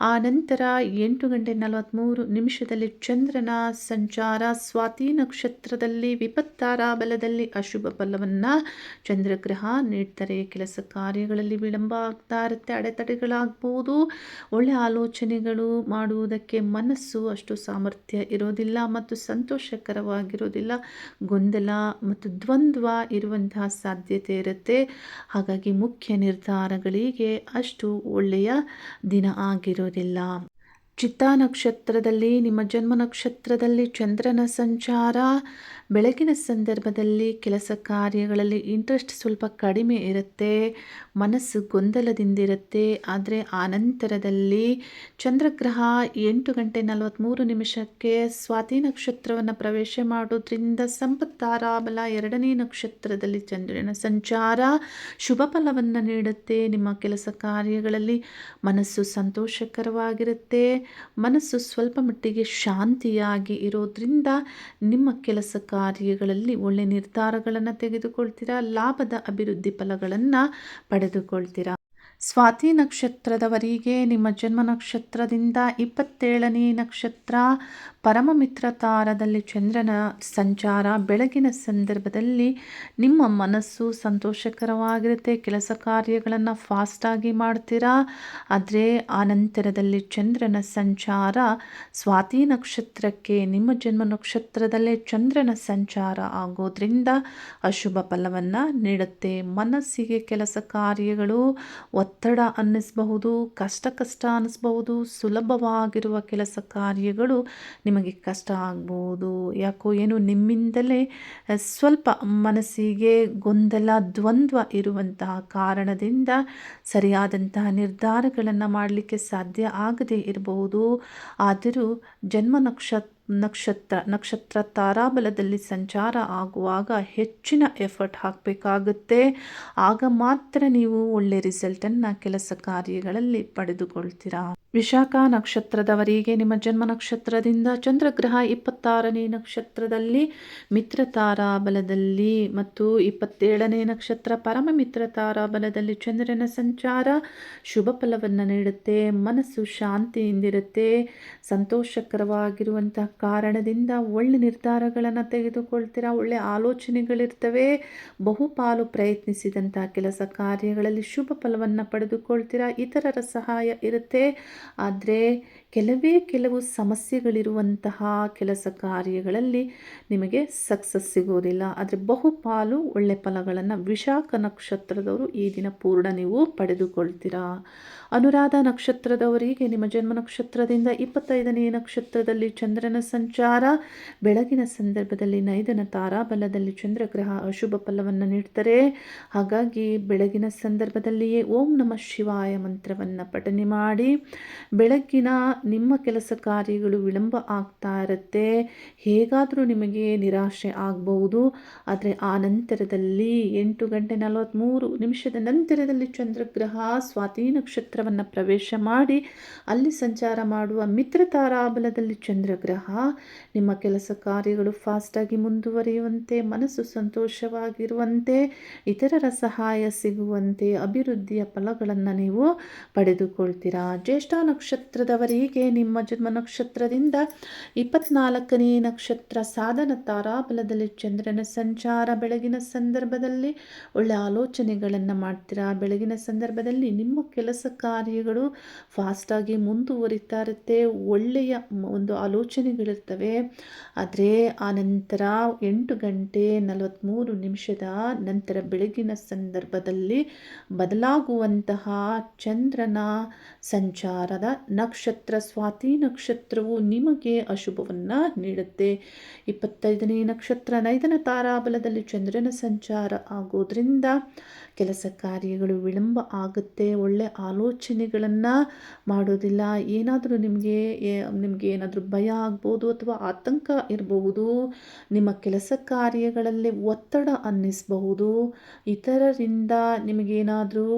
[SPEAKER 1] ಆ ನಂತರ ಎಂಟು ಗಂಟೆ ನಲವತ್ತ್ಮೂರು ನಿಮಿಷದಲ್ಲಿ ಚಂದ್ರನ ಸಂಚಾರ ಸ್ವಾತಿ ನಕ್ಷತ್ರದಲ್ಲಿ ವಿಪತ್ತಾರಾಬಲದಲ್ಲಿ ಅಶುಭ ಫಲವನ್ನು ಚಂದ್ರಗ್ರಹ ನೀಡ್ತಾರೆ. ಕೆಲಸ ಕಾರ್ಯಗಳಲ್ಲಿ ವಿಳಂಬ ಆಗ್ತಾ ಇರುತ್ತೆ, ಅಡೆತಡೆಗಳಾಗ್ಬೋದು. ಒಳ್ಳೆ ಆಲೋಚನೆಗಳು ಮಾಡುವುದಕ್ಕೆ ಮನಸ್ಸು ಅಷ್ಟು ಸಾಮರ್ಥ್ಯ ಇರೋದಿಲ್ಲ ಮತ್ತು ಸಂತೋಷಕರವಾಗಿರೋದಿಲ್ಲ. ಗೊಂದಲ ಮತ್ತು ದ್ವಂದ್ವ ಇರುವಂತಹ ಸಾಧ್ಯತೆ ಇರುತ್ತೆ. ಹಾಗಾಗಿ ಮುಖ್ಯ ನಿರ್ಧಾರಗಳಿಗೆ ಅಷ್ಟು ಒಳ್ಳೆಯ ದಿನ ಆಗಿರೋದಿಲ್ಲ. ಚಿತ್ತಾ ನಕ್ಷತ್ರದಲ್ಲಿ, ನಿಮ್ಮ ಜನ್ಮ ನಕ್ಷತ್ರದಲ್ಲಿ ಚಂದ್ರನ ಸಂಚಾರ ಬೆಳಗಿನ ಸಂದರ್ಭದಲ್ಲಿ ಕೆಲಸ ಕಾರ್ಯಗಳಲ್ಲಿ ಇಂಟ್ರೆಸ್ಟ್ ಸ್ವಲ್ಪ ಕಡಿಮೆ ಇರುತ್ತೆ, ಮನಸ್ಸು ಗೊಂದಲದಿಂದಿರುತ್ತೆ. ಆದರೆ ಆನಂತರದಲ್ಲಿ ಚಂದ್ರಗ್ರಹ ಎಂಟು ಗಂಟೆ ನಲವತ್ತ್ಮೂರು ನಿಮಿಷಕ್ಕೆ ಸ್ವಾತಿ ನಕ್ಷತ್ರವನ್ನು ಪ್ರವೇಶ ಮಾಡೋದ್ರಿಂದ ಸಂಪತ್ತಾರಾಬಲ ಎರಡನೇ ನಕ್ಷತ್ರದಲ್ಲಿ ಚಂದ್ರನ ಸಂಚಾರ ಶುಭ ಫಲವನ್ನು ನೀಡುತ್ತೆ. ನಿಮ್ಮ ಕೆಲಸ ಕಾರ್ಯಗಳಲ್ಲಿ ಮನಸ್ಸು ಸಂತೋಷಕರವಾಗಿರುತ್ತೆ. ಮನಸ್ಸು ಸ್ವಲ್ಪ ಮಟ್ಟಿಗೆ ಶಾಂತಿಯಾಗಿ ಇರೋದ್ರಿಂದ ನಿಮ್ಮ ಕೆಲಸ ಕಾರ್ಯಗಳಲ್ಲಿ ಒಳ್ಳೆ ನಿರ್ಧಾರಗಳನ್ನು ತೆಗೆದುಕೊಳ್ತೀರಾ? ಲಾಭದ ಅಭಿವೃದ್ಧಿ ಫಲಗಳನ್ನು ಪಡೆದುಕೊಳ್ತೀರಾ? ಸ್ವಾತಿ ನಕ್ಷತ್ರದವರಿಗೆ ನಿಮ್ಮ ಜನ್ಮ ನಕ್ಷತ್ರದಿಂದ ಇಪ್ಪತ್ತೇಳನೇ ನಕ್ಷತ್ರ ಪರಮ ಮಿತ್ರ ತಾರದಲ್ಲಿ ಚಂದ್ರನ ಸಂಚಾರ ಬೆಳಗಿನ ಸಂದರ್ಭದಲ್ಲಿ ನಿಮ್ಮ ಮನಸ್ಸು ಸಂತೋಷಕರವಾಗಿರುತ್ತೆ. ಕೆಲಸ ಕಾರ್ಯಗಳನ್ನು ಫಾಸ್ಟಾಗಿ ಮಾಡ್ತೀರಾ? ಆದರೆ ಆನಂತರದಲ್ಲಿ ಚಂದ್ರನ ಸಂಚಾರ ಸ್ವಾತಿ ನಕ್ಷತ್ರಕ್ಕೆ, ನಿಮ್ಮ ಜನ್ಮ ನಕ್ಷತ್ರದಲ್ಲೇ ಚಂದ್ರನ ಸಂಚಾರ ಆಗೋದ್ರಿಂದ ಅಶುಭ ಫಲವನ್ನು ನೀಡುತ್ತೆ. ಮನಸ್ಸಿಗೆ ಕೆಲಸ ಕಾರ್ಯಗಳು ಒತ್ತಡ ಅನ್ನಿಸಬಹುದು, ಕಷ್ಟ ಕಷ್ಟ ಅನ್ನಿಸ್ಬಹುದು, ಸುಲಭವಾಗಿರುವ ಕೆಲಸ ಕಾರ್ಯಗಳು ನಿಮಗೆ ಕಷ್ಟ ಆಗ್ಬೋದು. ಯಾಕೋ ಏನು ನಿಮ್ಮಿಂದಲೇ ಸ್ವಲ್ಪ ಮನಸ್ಸಿಗೆ ಗೊಂದಲ, ದ್ವಂದ್ವ ಇರುವಂತಹ ಕಾರಣದಿಂದ ಸರಿಯಾದಂತಹ ನಿರ್ಧಾರಗಳನ್ನು ಮಾಡಲಿಕ್ಕೆ ಸಾಧ್ಯ ಆಗದೇ ಇರಬಹುದು ಆದರೂ ಜನ್ಮ ನಕ್ಷತ್ರ ನಕ್ಷತ್ರ ನಕ್ಷತ್ರ ತಾರಾಬಲದಲ್ಲಿ ಸಂಚಾರ ಆಗುವಾಗ ಹೆಚ್ಚಿನ ಎಫರ್ಟ್ ಹಾಕಬೇಕಾಗುತ್ತೆ. ಆಗ ಮಾತ್ರ ನೀವು ಒಳ್ಳೆ ರಿಸಲ್ಟನ್ನು ಕೆಲಸ ಕಾರ್ಯಗಳಲ್ಲಿ ಪಡೆದುಕೊಳ್ತೀರಾ. ವಿಶಾಖ ನಕ್ಷತ್ರದವರಿಗೆ ನಿಮ್ಮ ಜನ್ಮ ನಕ್ಷತ್ರದಿಂದ ಚಂದ್ರಗ್ರಹ ಇಪ್ಪತ್ತಾರನೇ ನಕ್ಷತ್ರದಲ್ಲಿ ಮಿತ್ರ ತಾರಾಬಲದಲ್ಲಿ ಮತ್ತು ಇಪ್ಪತ್ತೇಳನೇ ನಕ್ಷತ್ರ ಪರಮ ಮಿತ್ರ ತಾರಾಬಲದಲ್ಲಿ ಚಂದ್ರನ ಸಂಚಾರ ಶುಭ ಫಲವನ್ನು ನೀಡುತ್ತೆ, ಮನಸ್ಸು ಶಾಂತಿಯಿಂದಿರುತ್ತೆ, ಸಂತೋಷಕರವಾಗಿರುವಂತಹ ಕಾರಣದಿಂದ ಒಳ್ಳೆ ನಿರ್ಧಾರಗಳನ್ನು ತೆಗೆದುಕೊಳ್ತೀರಾ? ಒಳ್ಳೆ ಆಲೋಚನೆಗಳಿರ್ತವೆ. ಬಹುಪಾಲು ಪ್ರಯತ್ನಿಸಿದಂತಹ ಕೆಲಸ ಕಾರ್ಯಗಳಲ್ಲಿ ಶುಭ ಫಲವನ್ನು ಪಡೆದುಕೊಳ್ತೀರಾ? ಇತರರ ಸಹಾಯ ಇರುತ್ತೆ. ಆದರೆ ಕೆಲವೇ ಕೆಲವು ಸಮಸ್ಯೆಗಳಿರುವಂತಹ ಕೆಲಸ ಕಾರ್ಯಗಳಲ್ಲಿ ನಿಮಗೆ ಸಕ್ಸಸ್ ಸಿಗೋದಿಲ್ಲ. ಆದರೆ ಬಹುಪಾಲು ಒಳ್ಳೆ ಫಲಗಳನ್ನು ವಿಶಾಖ ನಕ್ಷತ್ರದವರು ಈ ದಿನ ಪೂರ್ಣ ನೀವು ಪಡೆದುಕೊಳ್ತೀರಾ? ಅನುರಾಧ ನಕ್ಷತ್ರದವರಿಗೆ ನಿಮ್ಮ ಜನ್ಮ ನಕ್ಷತ್ರದಿಂದ ಇಪ್ಪತ್ತೈದನೇ ನಕ್ಷತ್ರದಲ್ಲಿ ಚಂದ್ರನ ಸಂಚಾರ. ಬೆಳಗಿನ ಸಂದರ್ಭದಲ್ಲಿ ನೈದನ ತಾರಾಬಲದಲ್ಲಿ ಚಂದ್ರಗ್ರಹ ಅಶುಭ ಫಲವನ್ನು ನೀಡ್ತಾರೆ. ಹಾಗಾಗಿ ಬೆಳಗಿನ ಸಂದರ್ಭದಲ್ಲಿಯೇ ಓಂ ನಮ ಶಿವಾಯ ಮಂತ್ರವನ್ನು ಪಠನೆ ಮಾಡಿ. ಬೆಳಗ್ಗಿನ ನಿಮ್ಮ ಕೆಲಸ ಕಾರ್ಯಗಳು ವಿಳಂಬ ಆಗ್ತಾ ಇರುತ್ತೆ. ಹೇಗಾದರೂ ನಿಮಗೆ ನಿರಾಶೆ ಆಗಬಹುದು. ಆದರೆ ಆ ನಂತರದಲ್ಲಿ ಎಂಟು ಗಂಟೆ ನಲವತ್ತ್ಮೂರು ನಿಮಿಷದ ನಂತರದಲ್ಲಿ ಚಂದ್ರಗ್ರಹ, ಸ್ವಾತಿ ನಕ್ಷತ್ರವನ್ನು ಪ್ರವೇಶ ಮಾಡಿ ಅಲ್ಲಿ ಸಂಚಾರ ಮಾಡುವ ಮಿತ್ರ ತಾರಾಬಲದಲ್ಲಿ ಚಂದ್ರಗ್ರಹ, ನಿಮ್ಮ ಕೆಲಸ ಕಾರ್ಯಗಳು ಫಾಸ್ಟಾಗಿ ಮುಂದುವರಿಯುವಂತೆ, ಮನಸ್ಸು ಸಂತೋಷವಾಗಿರುವಂತೆ, ಇತರರ ಸಹಾಯ ಸಿಗುವಂತೆ ಅಭಿವೃದ್ಧಿಯ ಫಲಗಳನ್ನು ನೀವು ಪಡೆದುಕೊಳ್ತೀರಾ? ಜ್ಯೇಷ್ಠ ನಕ್ಷತ್ರದವರಿಗೆ ನಿಮ್ಮ ಜನ್ಮ ನಕ್ಷತ್ರದಿಂದ ಇಪ್ಪತ್ನಾಲ್ಕನೇ ನಕ್ಷತ್ರ ಸಾಧನ ತಾರಾಬಲದಲ್ಲಿ ಚಂದ್ರನ ಸಂಚಾರ ಬೆಳಗಿನ ಸಂದರ್ಭದಲ್ಲಿ ಒಳ್ಳೆ ಆಲೋಚನೆಗಳನ್ನು ಮಾಡ್ತೀರಾ? ಬೆಳಗಿನ ಸಂದರ್ಭದಲ್ಲಿ ನಿಮ್ಮ ಕೆಲಸ ಕಾರ್ಯಗಳು ಫಾಸ್ಟಾಗಿ ಮುಂದುವರಿತಾ ಇರುತ್ತೆ ಒಳ್ಳೆಯ ಒಂದು ಆಲೋಚನೆಗಳಿರ್ತವೆ. ಆದರೆ ಆ ನಂತರ ಎಂಟು ಗಂಟೆ ನಲವತ್ತ್ಮೂರು ನಿಮಿಷದ ನಂತರ ಬೆಳಗಿನ ಸಂದರ್ಭದಲ್ಲಿ ಬದಲಾಗುವಂತಹ ಚಂದ್ರನ ಸಂಚಾರದ ನಕ್ಷತ್ರ, ಸ್ವಾತಿ ನಕ್ಷತ್ರವು ನಿಮಗೆ ಅಶುಭವನ್ನು ನೀಡುತ್ತೆ. ಇಪ್ಪತ್ತೈದನೇ ನಕ್ಷತ್ರ ನೈದನ ತಾರಾಬಲದಲ್ಲಿ ಚಂದ್ರನ ಸಂಚಾರ ಆಗೋದ್ರಿಂದ ಕೆಲಸ ಕಾರ್ಯಗಳು ವಿಳಂಬ ಆಗುತ್ತೆ, ಒಳ್ಳೆ ಆಲೋಚನೆಗಳನ್ನು ಮಾಡೋದಿಲ್ಲ. ಏನಾದರೂ ನಿಮಗೆ ನಿಮಗೆ ಏನಾದರೂ ಭಯ ಆಗ್ಬೋದು ಅಥವಾ ಆತಂಕ ಇರಬಹುದು ನಿಮ್ಮ ಕೆಲಸ ಕಾರ್ಯಗಳಲ್ಲಿ ಒತ್ತಡ ಅನ್ನಿಸಬಹುದು. ಇತರರಿಂದ ನಿಮಗೇನಾದರೂ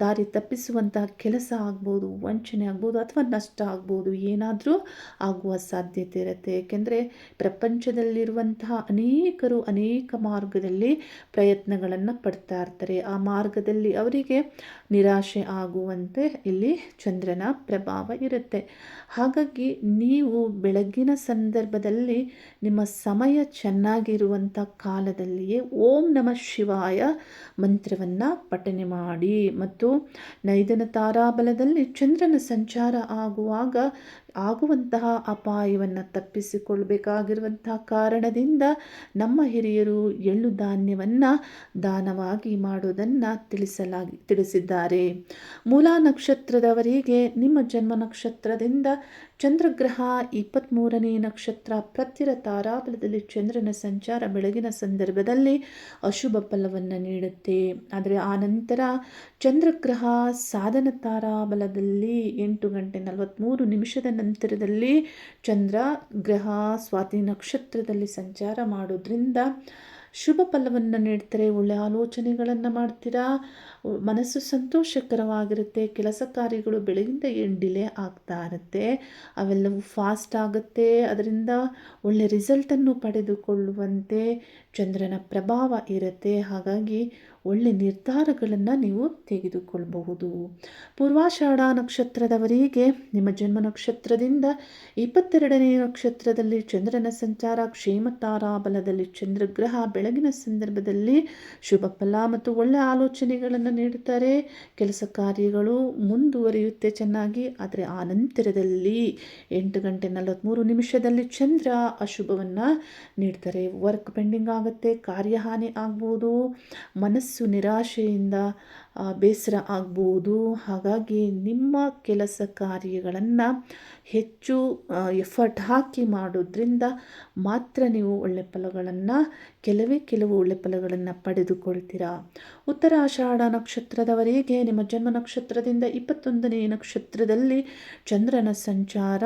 [SPEAKER 1] ದಾರಿ ತಪ್ಪಿಸುವಂತಹ ಕೆಲಸ ಆಗ್ಬೋದು, ವಂಚನೆ ಆಗ್ಬೋದು ಅಥವಾ ನಷ್ಟ ಆಗ್ಬೋದು, ಏನಾದರೂ ಆಗುವ ಸಾಧ್ಯತೆ ಇರುತ್ತೆ. ಏಕೆಂದರೆ ಪ್ರಪಂಚದಲ್ಲಿರುವಂತಹ ಅನೇಕರು ಅನೇಕ ಮಾರ್ಗದಲ್ಲಿ ಪ್ರಯತ್ನಗಳನ್ನು ಪಡ್ತಾ ಇರ್ತಾರೆ. ಆ ಮಾರ್ಗದಲ್ಲಿ ಅವರಿಗೆ ನಿರಾಶೆ ಆಗುವಂತೆ ಇಲ್ಲಿ ಚಂದ್ರನ ಪ್ರಭಾವ ಇರುತ್ತೆ. ಹಾಗಾಗಿ ನೀವು ಬೆಳಗ್ಗಿನ ಸಂದರ್ಭದಲ್ಲಿ ನಿಮ್ಮ ಸಮಯ ಚೆನ್ನಾಗಿರುವಂಥ ಕಾಲದಲ್ಲಿಯೇ ಓಂ ನಮಃ ಶಿವಾಯ ಮಂತ್ರವನ್ನು ಪಠನೆ ಮಾಡಿ. ಮತ್ತು ನೈದನ ತಾರಾಬಲದಲ್ಲಿ ಚಂದ್ರನ ಸಂಚಾರ ಆಗುವಾಗ ಆಗುವಂತಹ ಅಪಾಯವನ್ನು ತಪ್ಪಿಸಿಕೊಳ್ಬೇಕಾಗಿರುವಂತಹ ಕಾರಣದಿಂದ ನಮ್ಮ ಹಿರಿಯರು ಎಳ್ಳು ಧಾನ್ಯವನ್ನು ದಾನವಾಗಿ ಮಾಡೋದನ್ನು ತಿಳಿಸಲಾಗಿ, ತಿಳಿಸಿದ್ದಾರೆ. ಮೂಲ ನಕ್ಷತ್ರದವರಿಗೆ ನಿಮ್ಮ ಜನ್ಮ ನಕ್ಷತ್ರದಿಂದ ಚಂದ್ರಗ್ರಹ ಇಪ್ಪತ್ತ್ಮೂರನೇ ನಕ್ಷತ್ರ ಪ್ರತಿರ ತಾರಾಬಲದಲ್ಲಿ ಚಂದ್ರನ ಸಂಚಾರ ಬೆಳಗಿನ ಸಂದರ್ಭದಲ್ಲಿ ಅಶುಭ ಫಲವನ್ನು ನೀಡುತ್ತೆ. ಆದರೆ ಆ ನಂತರ ಚಂದ್ರಗ್ರಹ ಸಾಧನ ತಾರಾಬಲದಲ್ಲಿ ಎಂಟು ಗಂಟೆ ನಲವತ್ತ್ಮೂರು ನಿಮಿಷದ ನಂತರದಲ್ಲಿ ಚಂದ್ರ ಗ್ರಹ ಸ್ವಾತಿ ನಕ್ಷತ್ರದಲ್ಲಿ ಸಂಚಾರ ಮಾಡೋದ್ರಿಂದ ಶುಭ ಫಲವನ್ನು ನೀಡ್ತಾರೆ, ಒಳ್ಳೆ ಆಲೋಚನೆಗಳನ್ನು ಮಾಡ್ತೀರಾ? ಮನಸ್ಸು ಸಂತೋಷಕರವಾಗಿರುತ್ತೆ, ಕೆಲಸ ಕಾರ್ಯಗಳು ಬೆಳಗಿಂದ ಏನು ಡಿಲೇ ಆಗ್ತಾ ಇರುತ್ತೆ, ಅವೆಲ್ಲವೂ ಫಾಸ್ಟ್ ಆಗುತ್ತೆ, ಅದರಿಂದ ಒಳ್ಳೆ ರಿಸಲ್ಟನ್ನು ಪಡೆದುಕೊಳ್ಳುವಂತೆ ಚಂದ್ರನ ಪ್ರಭಾವ ಇರುತ್ತೆ. ಹಾಗಾಗಿ ಒಳ್ಳೆ ನಿರ್ಧಾರಗಳನ್ನು ನೀವು ತೆಗೆದುಕೊಳ್ಳಬಹುದು ಪೂರ್ವಾಷಾಢ ನಕ್ಷತ್ರದವರಿಗೆ ನಿಮ್ಮ ಜನ್ಮ ನಕ್ಷತ್ರದಿಂದ ಇಪ್ಪತ್ತೆರಡನೇ ನಕ್ಷತ್ರದಲ್ಲಿ ಚಂದ್ರನ ಸಂಚಾರ, ಕ್ಷೇಮ ತಾರಾಬಲದಲ್ಲಿ ಚಂದ್ರಗ್ರಹ, ಬೆಳಗಿನ ಸಂದರ್ಭದಲ್ಲಿ ಶುಭ ಫಲ ಮತ್ತು ಒಳ್ಳೆ ಆಲೋಚನೆಗಳನ್ನು ನೀಡುತ್ತಾರೆ. ಕೆಲಸ ಕಾರ್ಯಗಳು ಮುಂದುವರಿಯುತ್ತೆ ಚೆನ್ನಾಗಿ, ಆದರೆ ಆ ನಂತರದಲ್ಲಿ ಎಂಟು ಗಂಟೆ ನಲವತ್ತ್ಮೂರು ನಿಮಿಷದಲ್ಲಿ ಚಂದ್ರ ಅಶುಭವನ್ನು ನೀಡ್ತಾರೆ. ವರ್ಕ್ ಪೆಂಡಿಂಗ್ ಆಗುತ್ತೆ ಕಾರ್ಯಹಾನಿ ಆಗ್ಬೋದು, ಮನಸ್ಸು ನಿರಾಶೆಯಿಂದ ಬೇಸರ ಆಗ್ಬೋದು. ಹಾಗಾಗಿ ನಿಮ್ಮ ಕೆಲಸ ಕಾರ್ಯಗಳನ್ನು ಹೆಚ್ಚು ಎಫರ್ಟ್ ಹಾಕಿ ಮಾಡೋದ್ರಿಂದ ಮಾತ್ರ ನೀವು ಒಳ್ಳೆ ಫಲಗಳನ್ನು, ಕೆಲವೇ ಕೆಲವು ಒಳ್ಳೆ ಫಲಗಳನ್ನು ಪಡೆದುಕೊಳ್ತೀರಾ? ಉತ್ತರ ಆಷಾಢ ನಕ್ಷತ್ರದವರೆಗೆ ನಿಮ್ಮ ಜನ್ಮ ನಕ್ಷತ್ರದಿಂದ ಇಪ್ಪತ್ತೊಂದನೇ ನಕ್ಷತ್ರದಲ್ಲಿ ಚಂದ್ರನ ಸಂಚಾರ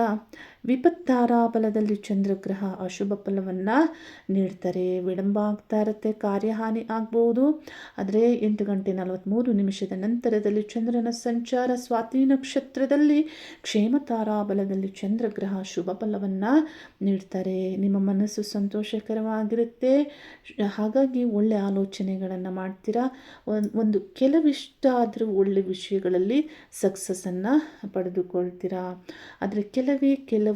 [SPEAKER 1] ವಿಪತ್ತಾರ ಬಲದಲ್ಲಿ ಚಂದ್ರಗ್ರಹ ಅಶುಭ ಫಲವನ್ನು ನೀಡ್ತಾರೆ. ವಿಳಂಬ ಆಗ್ತಾ ಇರುತ್ತೆ, ಕಾರ್ಯಹಾನಿ ಆಗ್ಬೋದು. ಆದರೆ ಎಂಟು ಗಂಟೆ ನಲವತ್ತ್ಮೂರು ನಿಮಿಷದ ನಂತರದಲ್ಲಿ ಚಂದ್ರನ ಸಂಚಾರ, ಸ್ವಾತಿ ನಕ್ಷತ್ರದಲ್ಲಿ ಕ್ಷೇಮ ತಾರಾಬಲದಲ್ಲಿ ಚಂದ್ರಗ್ರಹ ಶುಭ ಫಲವನ್ನು ನೀಡ್ತಾರೆ. ನಿಮ್ಮ ಮನಸ್ಸು ಸಂತೋಷಕರವಾಗಿರುತ್ತೆ. ಹಾಗಾಗಿ ಒಳ್ಳೆ ಆಲೋಚನೆಗಳನ್ನು ಮಾಡ್ತೀರಾ? ಒಂದು ಕೆಲವಿಷ್ಟಾದರೂ ಒಳ್ಳೆ ವಿಷಯಗಳಲ್ಲಿ ಸಕ್ಸಸ್ಸನ್ನು ಪಡೆದುಕೊಳ್ತೀರಾ? ಆದರೆ ಕೆಲವೇ, ಕೆಲವು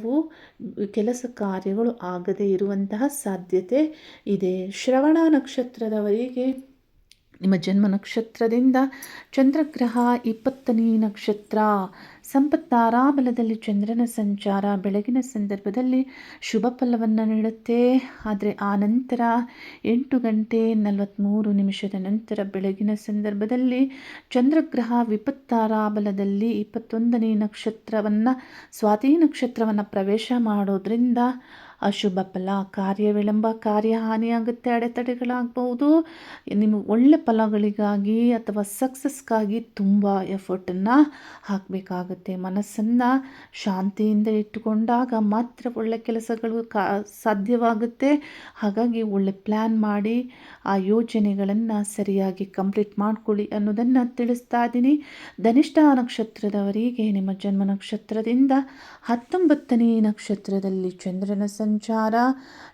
[SPEAKER 1] ಕೆಲಸ ಕಾರ್ಯಗಳು ಆಗದೇ ಇರುವಂತಹ ಸಾಧ್ಯತೆ ಇದೆ. ಶ್ರವಣ ನಕ್ಷತ್ರದವರಿಗೆ ನಿಮ್ಮ ಜನ್ಮ ನಕ್ಷತ್ರದಿಂದ ಚಂದ್ರಗ್ರಹ ಇಪ್ಪತ್ತನೇ ನಕ್ಷತ್ರ. ಸಂಪತ್ತಾರಾಬಲದಲ್ಲಿ ಚಂದ್ರನ ಸಂಚಾರ, ಬೆಳಗಿನ ಸಂದರ್ಭದಲ್ಲಿ ಶುಭ ಫಲವನ್ನು ನೀಡುತ್ತೆ. ಆದರೆ ಆ ನಂತರ ಎಂಟು ಗಂಟೆ ನಲವತ್ತ್ಮೂರು ನಿಮಿಷದ ನಂತರ ಬೆಳಗಿನ ಸಂದರ್ಭದಲ್ಲಿ ಚಂದ್ರಗ್ರಹ ವಿಪತ್ತಾರಾಬಲದಲ್ಲಿ ಇಪ್ಪತ್ತೊಂದನೇ ನಕ್ಷತ್ರವನ್ನು, ಸ್ವಾತಿ ನಕ್ಷತ್ರವನ್ನು ಪ್ರವೇಶ ಮಾಡೋದ್ರಿಂದ ಅಶುಭ ಫಲ, ಕಾರ್ಯ ವಿಳಂಬ, ಕಾರ್ಯ ಹಾನಿಯಾಗುತ್ತೆ ಅಡೆತಡೆಗಳಾಗಬಹುದು ನಿಮ್ಮ ಒಳ್ಳೆ ಫಲಗಳಿಗಾಗಿ ಅಥವಾ ಸಕ್ಸಸ್ಗಾಗಿ ತುಂಬ ಎಫರ್ಟನ್ನು ಹಾಕಬೇಕಾಗುತ್ತೆ. ಮನಸ್ಸನ್ನು ಶಾಂತಿಯಿಂದ ಇಟ್ಟುಕೊಂಡಾಗ ಮಾತ್ರ ಒಳ್ಳೆ ಕೆಲಸಗಳು ಕಾ, ಸಾಧ್ಯವಾಗುತ್ತೆ. ಹಾಗಾಗಿ ಒಳ್ಳೆ ಪ್ಲ್ಯಾನ್ ಮಾಡಿ, ಆ ಯೋಜನೆಗಳನ್ನು ಸರಿಯಾಗಿ ಕಂಪ್ಲೀಟ್ ಮಾಡಿಕೊಳ್ಳಿ ಅನ್ನೋದನ್ನು ತಿಳಿಸ್ತಾ ಇದ್ದೀನಿ. ಧನಿಷ್ಠ ನಕ್ಷತ್ರದವರಿಗೆ ನಿಮ್ಮ ಜನ್ಮ ನಕ್ಷತ್ರದಿಂದ ಹತ್ತೊಂಬತ್ತನೇ ನಕ್ಷತ್ರದಲ್ಲಿ ಚಂದ್ರನ ಸಂಚಾರ.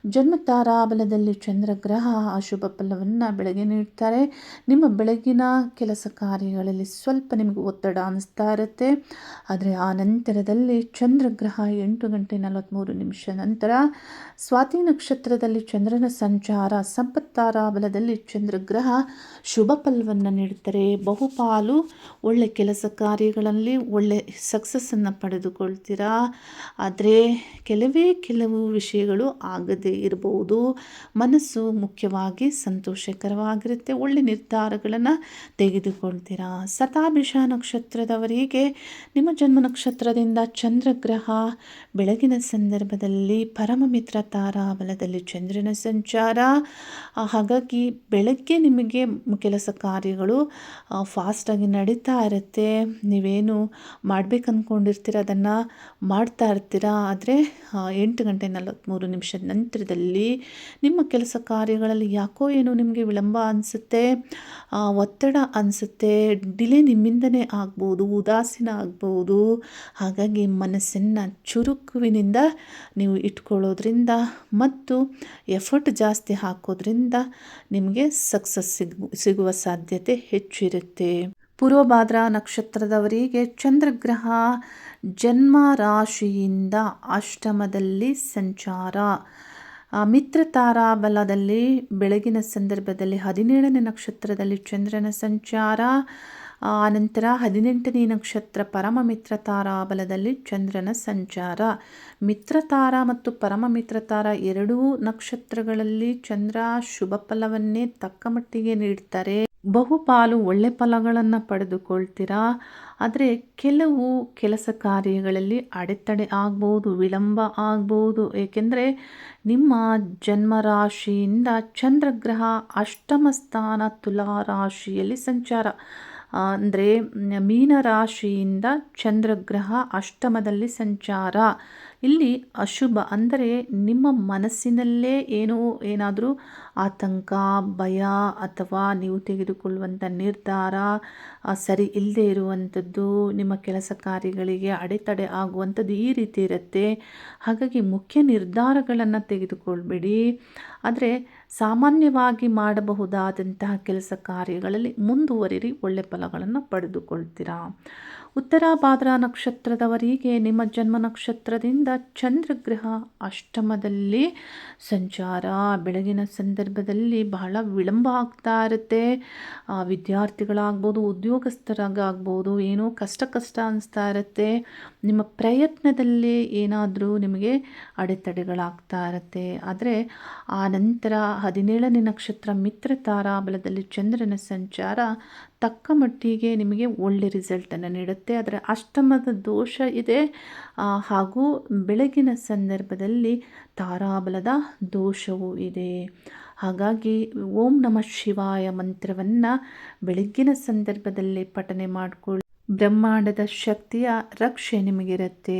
[SPEAKER 1] ಜನ್ಮ ತಾರಾಬಲದಲ್ಲಿ ಚಂದ್ರಗ್ರಹ ಅಶುಭ ಫಲವನ್ನು ಬೆಳಗ್ಗೆ ನೀಡ್ತಾರೆ. ನಿಮ್ಮ ಬೆಳಗಿನ ಕೆಲಸ ಕಾರ್ಯಗಳಲ್ಲಿ ಸ್ವಲ್ಪ ನಿಮಗೆ ಒತ್ತಡ ಅನ್ನಿಸ್ತಾ ಇರುತ್ತೆ. ಆದರೆ ಆ ನಂತರದಲ್ಲಿ ಚಂದ್ರಗ್ರಹ ಎಂಟು ಗಂಟೆ ನಲವತ್ತ್ಮೂರು ನಿಮಿಷ ನಂತರ ಸ್ವಾತಿ ನಕ್ಷತ್ರದಲ್ಲಿ ಚಂದ್ರನ ಸಂಚಾರ. ಸಂಪತ್ತಾರಾಬಲದಲ್ಲಿ ಚಂದ್ರಗ್ರಹ ಶುಭ ಫಲವನ್ನು ನೀಡುತ್ತಾರೆ ಬಹುಪಾಲು ಒಳ್ಳೆ ಕೆಲಸ ಕಾರ್ಯಗಳಲ್ಲಿ ಒಳ್ಳೆ ಸಕ್ಸಸ್ಸನ್ನು ಪಡೆದುಕೊಳ್ತೀರಾ. ಆದರೆ ಕೆಲವೇ ಕೆಲವು ವಿಷಯಗಳು ಆಗದೇ ಇರಬಹುದು. ಮನಸ್ಸು ಮುಖ್ಯವಾಗಿ ಸಂತೋಷಕರವಾಗಿರುತ್ತೆ. ಒಳ್ಳೆ ನಿರ್ಧಾರಗಳನ್ನು ತೆಗೆದುಕೊಳ್ತೀರಾ? ಸತಾಭಿಷ ನಕ್ಷತ್ರದವರಿಗೆ ನಿಮ್ಮ ಜನ್ಮ ನಕ್ಷತ್ರದಿಂದ ಚಂದ್ರಗ್ರಹ, ಬೆಳಗಿನ ಸಂದರ್ಭದಲ್ಲಿ ಪರಮಮಿತ್ರ ತಾರಾಬಲದಲ್ಲಿ ಚಂದ್ರನ ಸಂಚಾರ. ಹಾಗಾಗಿ ಬೆಳಗ್ಗೆ ನಿಮಗೆ ಕೆಲಸ ಕಾರ್ಯಗಳು ಫಾಸ್ಟಾಗಿ ನಡೀತಾ ಇರುತ್ತೆ. ನೀವೇನು ಮಾಡಬೇಕು ಅದನ್ನು ಮಾಡ್ತಾ ಇರ್ತೀರಾ? ಆದರೆ ಎಂಟು ಗಂಟೆ ನಲ ನಲವತ್ತ್ಮೂರು ನಿಮಿಷದ ನಂತರದಲ್ಲಿ ನಿಮ್ಮ ಕೆಲಸ ಕಾರ್ಯಗಳಲ್ಲಿ ಯಾಕೋ ಏನೋ ನಿಮಗೆ ವಿಳಂಬ ಅನಿಸುತ್ತೆ ಒತ್ತಡ ಅನಿಸುತ್ತೆ, ಡಿಲೇ ನಿಮ್ಮಿಂದನೇ ಆಗ್ಬೋದು, ಉದಾಸೀನ ಆಗ್ಬೋದು. ಹಾಗಾಗಿ ಮನಸ್ಸನ್ನು ಚುರುಕುವಿನಿಂದ ನೀವು ಇಟ್ಕೊಳ್ಳೋದ್ರಿಂದ ಮತ್ತು ಎಫರ್ಟ್ ಜಾಸ್ತಿ ಹಾಕೋದ್ರಿಂದ ನಿಮಗೆ ಸಕ್ಸಸ್ ಸಿಗು, ಸಿಗುವ ಸಾಧ್ಯತೆ ಹೆಚ್ಚಿರುತ್ತೆ. ಪೂರ್ವಭಾದ್ರ ನಕ್ಷತ್ರದವರಿಗೆ ಚಂದ್ರಗ್ರಹ ಜನ್ಮ ರಾಶಿಯಿಂದ ಅಷ್ಟಮದಲ್ಲಿ ಸಂಚಾರ. ಮಿತ್ರ ತಾರಾಬಲದಲ್ಲಿ ಬೆಳಗಿನ ಸಂದರ್ಭದಲ್ಲಿ ಹದಿನೇಳನೇ ನಕ್ಷತ್ರದಲ್ಲಿ ಚಂದ್ರನ ಸಂಚಾರ. ಆನಂತರ ಹದಿನೆಂಟನೇ ನಕ್ಷತ್ರ ಪರಮ ಮಿತ್ರ ತಾರಾಬಲದಲ್ಲಿ ಚಂದ್ರನ ಸಂಚಾರ. ಮಿತ್ರ ತಾರ ಮತ್ತು ಪರಮ ಮಿತ್ರ ತಾರ ಎರಡೂ ನಕ್ಷತ್ರಗಳಲ್ಲಿ ಚಂದ್ರ ಶುಭ ಫಲವನ್ನೇ ತಕ್ಕಮಟ್ಟಿಗೆ ನೀಡ್ತಾರೆ. ಬಹುಪಾಲು ಒಳ್ಳೆ ಫಲಗಳನ್ನು ಪಡೆದುಕೊಳ್ತೀರಾ? ಆದರೆ ಕೆಲವು ಕೆಲಸ ಕಾರ್ಯಗಳಲ್ಲಿ ಅಡೆತಡೆ ಆಗ್ಬೋದು, ವಿಳಂಬ ಆಗ್ಬೋದು. ಏಕೆಂದರೆ ನಿಮ್ಮ ಜನ್ಮರಾಶಿಯಿಂದ ಚಂದ್ರಗ್ರಹ ಅಷ್ಟಮ ಸ್ಥಾನ ತುಲಾ ರಾಶಿಯಲ್ಲಿ ಸಂಚಾರ. ಅಂದರೆ ಮೀನರಾಶಿಯಿಂದ ಚಂದ್ರಗ್ರಹ ಅಷ್ಟಮದಲ್ಲಿ ಸಂಚಾರ. ಇಲ್ಲಿ ಅಶುಭ ಅಂದರೆ ನಿಮ್ಮ ಮನಸ್ಸಿನಲ್ಲೇ ಏನೋ ಏನಾದರೂ ಆತಂಕ, ಭಯ ಅಥವಾ ನೀವು ತೆಗೆದುಕೊಳ್ಳುವಂಥ ನಿರ್ಧಾರ ಸರಿ ಇಲ್ಲದೆ ಇರುವಂಥದ್ದು, ನಿಮ್ಮ ಕೆಲಸ ಕಾರ್ಯಗಳಿಗೆ ಅಡೆತಡೆ ಆಗುವಂಥದ್ದು ಈ ರೀತಿ ಇರುತ್ತೆ. ಹಾಗಾಗಿ ಮುಖ್ಯ ನಿರ್ಧಾರಗಳನ್ನು ತೆಗೆದುಕೊಳ್ಬೇಡಿ. ಆದರೆ ಸಾಮಾನ್ಯವಾಗಿ ಮಾಡಬಹುದಾದಂತಹ ಕೆಲಸ ಕಾರ್ಯಗಳಲ್ಲಿ ಮುಂದುವರಿರಿ, ಒಳ್ಳೆ ಫಲಗಳನ್ನು ಪಡೆದುಕೊಳ್ತೀರಾ? ಉತ್ತರ ಭಾದ್ರ ನಕ್ಷತ್ರದವರಿಗೆ ನಿಮ್ಮ ಜನ್ಮ ನಕ್ಷತ್ರದಿಂದ ಚಂದ್ರಗ್ರಹ ಅಷ್ಟಮದಲ್ಲಿ ಸಂಚಾರ. ಬೆಳಗಿನ ಸಂದರ್ಭದಲ್ಲಿ ಬಹಳ ವಿಳಂಬ ಆಗ್ತಾ ಇರುತ್ತೆ. ವಿದ್ಯಾರ್ಥಿಗಳಾಗ್ಬೋದು, ಉದ್ಯೋಗಸ್ಥರಾಗ್ಬೋದು, ಏನೋ ಕಷ್ಟ ಕಷ್ಟ ಅನಿಸ್ತಾ ಇರುತ್ತೆ. ನಿಮ್ಮ ಪ್ರಯತ್ನದಲ್ಲಿ ಏನಾದರೂ ನಿಮಗೆ ಅಡೆತಡೆಗಳಾಗ್ತಾ ಇರುತ್ತೆ. ಆದರೆ ಆ ನಂತರ ಹದಿನೇಳನೇ ನಕ್ಷತ್ರ ಮಿತ್ರ ತಾರಾಬಲದಲ್ಲಿ ಚಂದ್ರನ ಸಂಚಾರ ತಕ್ಕ ಮಟ್ಟಿಗೆ ನಿಮಗೆ ಒಳ್ಳೆ ರಿಸಲ್ಟನ್ನು ನೀಡುತ್ತೆ. ಅದರ ಅಷ್ಟಮದ ದೋಷ ಇದೆ. ಹಾಗೂ ಬೆಳಗಿನ ಸಂದರ್ಭದಲ್ಲಿ ತಾರಾಬಲದ ದೋಷವೂ ಇದೆ. ಹಾಗಾಗಿ ಓಂ ನಮಃ ಶಿವಾಯ ಮಂತ್ರವನ್ನು ಬೆಳಗ್ಗಿನ ಸಂದರ್ಭದಲ್ಲಿ ಪಠನೆ ಮಾಡಿಕೊಳ್ಳಿ. ಬ್ರಹ್ಮಾಂಡದ ಶಕ್ತಿಯ ರಕ್ಷೆ ನಿಮಗಿರುತ್ತೆ.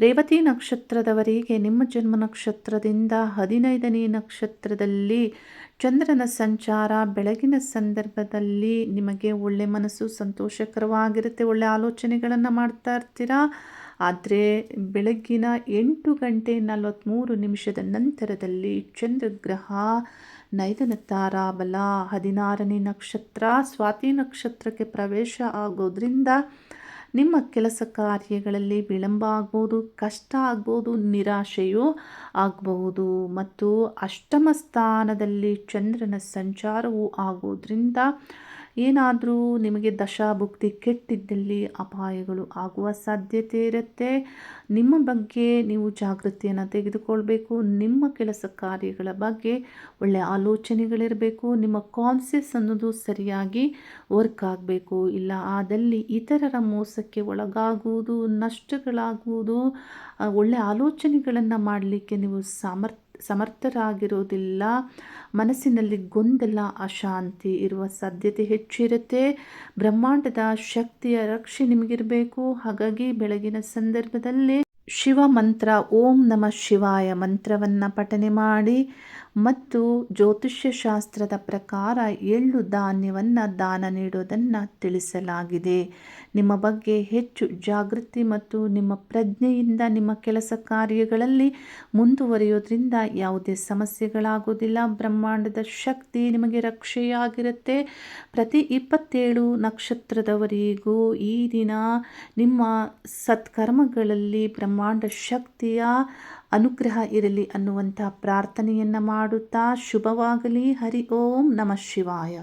[SPEAKER 1] ರೇವತಿ ನಕ್ಷತ್ರದವರಿಗೆ ನಿಮ್ಮ ಜನ್ಮ ನಕ್ಷತ್ರದಿಂದ ಹದಿನೈದನೇ ನಕ್ಷತ್ರದಲ್ಲಿ ಚಂದ್ರನ ಸಂಚಾರ ಬೆಳಗಿನ ಸಂದರ್ಭದಲ್ಲಿ ನಿಮಗೆ ಒಳ್ಳೆ ಮನಸ್ಸು, ಸಂತೋಷಕರವಾಗಿರುತ್ತೆ, ಒಳ್ಳೆ ಆಲೋಚನೆಗಳನ್ನು ಮಾಡ್ತಾ ಇರ್ತೀರಾ? ಆದರೆ ಬೆಳಗ್ಗಿನ ಎಂಟು ಗಂಟೆ ನಲವತ್ತ್ಮೂರು ನಿಮಿಷದ ನಂತರದಲ್ಲಿ ಚಂದ್ರಗ್ರಹ, ನೈದನ ತಾರಾಬಲ, ಹದಿನಾರನೇ ನಕ್ಷತ್ರ, ಸ್ವಾತಿ ನಕ್ಷತ್ರಕ್ಕೆ ಪ್ರವೇಶ ಆಗೋದ್ರಿಂದ ನಿಮ್ಮ ಕೆಲಸ ಕಾರ್ಯಗಳಲ್ಲಿ ವಿಳಂಬ ಆಗ್ಬೋದು, ಕಷ್ಟ ಆಗ್ಬೋದು, ನಿರಾಶೆಯೂ ಆಗಬಹುದು. ಮತ್ತು ಅಷ್ಟಮ ಸ್ಥಾನದಲ್ಲಿ ಚಂದ್ರನ ಸಂಚಾರವೂ ಆಗೋದ್ರಿಂದ ಏನಾದರೂ ನಿಮಗೆ ದಶಾಭುಕ್ತಿ ಕೆಟ್ಟಿದ್ದಲ್ಲಿ ಅಪಾಯಗಳು ಆಗುವ ಸಾಧ್ಯತೆ ಇರುತ್ತೆ. ನಿಮ್ಮ ಬಗ್ಗೆ ನೀವು ಜಾಗೃತಿಯನ್ನು ತೆಗೆದುಕೊಳ್ಬೇಕು. ನಿಮ್ಮ ಕೆಲಸ ಕಾರ್ಯಗಳ ಬಗ್ಗೆ ಒಳ್ಳೆಯ ಆಲೋಚನೆಗಳಿರಬೇಕು. ನಿಮ್ಮ ಕಾನ್ಸಿಯಸ್ ಅನ್ನೋದು ಸರಿಯಾಗಿ ವರ್ಕ್ ಆಗಬೇಕು. ಇಲ್ಲ ಆದಲ್ಲಿ ಇತರರ ಮೋಸಕ್ಕೆ ಒಳಗಾಗುವುದು, ನಷ್ಟಗಳಾಗುವುದು ಒಳ್ಳೆಯ ಆಲೋಚನೆಗಳನ್ನು ಮಾಡಲಿಕ್ಕೆ ನೀವು ಸಾಮರ್ಥ್ಯ ಸಮರ್ಥರಾಗಿರೋದಿಲ್ಲ ಮನಸ್ಸಿನಲ್ಲಿ ಗೊಂದಲ, ಅಶಾಂತಿ ಇರುವ ಸಾಧ್ಯತೆ ಹೆಚ್ಚಿರುತ್ತೆ. ಬ್ರಹ್ಮಾಂಡದ ಶಕ್ತಿಯ ರಕ್ಷೆ ನಿಮಗಿರಬೇಕು. ಹಾಗಾಗಿ ಬೆಳಗಿನ ಸಂದರ್ಭದಲ್ಲಿ ಶಿವ ಮಂತ್ರ, ಓಂ ನಮ ಶಿವಾಯ ಮಂತ್ರವನ್ನು ಪಠನೆ ಮಾಡಿ. ಮತ್ತು ಜ್ಯೋತಿಷ್ಯ ಶಾಸ್ತ್ರದ ಪ್ರಕಾರ ಎಳ್ಳು ಧಾನ್ಯವನ್ನು ದಾನ ನೀಡೋದನ್ನು ತಿಳಿಸಲಾಗಿದೆ. ನಿಮ್ಮ ಬಗ್ಗೆ ಹೆಚ್ಚು ಜಾಗೃತಿ ಮತ್ತು ನಿಮ್ಮ ಪ್ರಜ್ಞೆಯಿಂದ ನಿಮ್ಮ ಕೆಲಸ ಕಾರ್ಯಗಳಲ್ಲಿ ಮುಂದುವರಿಯೋದ್ರಿಂದ ಯಾವುದೇ ಸಮಸ್ಯೆಗಳಾಗೋದಿಲ್ಲ ಬ್ರಹ್ಮಾಂಡದ ಶಕ್ತಿ ನಿಮಗೆ ರಕ್ಷೆಯಾಗಿರುತ್ತೆ. ಪ್ರತಿ ಇಪ್ಪತ್ತೇಳು ನಕ್ಷತ್ರದವರೆಗೂ ಈ ದಿನ ನಿಮ್ಮ ಸತ್ಕರ್ಮಗಳಲ್ಲಿ ಬ್ರಹ್ಮಾಂಡ ಶಕ್ತಿಯ ಅನುಗ್ರಹ ಇರಲಿ ಅನ್ನುವಂಥ ಪ್ರಾರ್ಥನೆಯನ್ನು ಮಾಡುತ್ತಾ ಶುಭವಾಗಲಿ. ಹರಿ ಓಂ ನಮಃ ಶಿವಾಯ.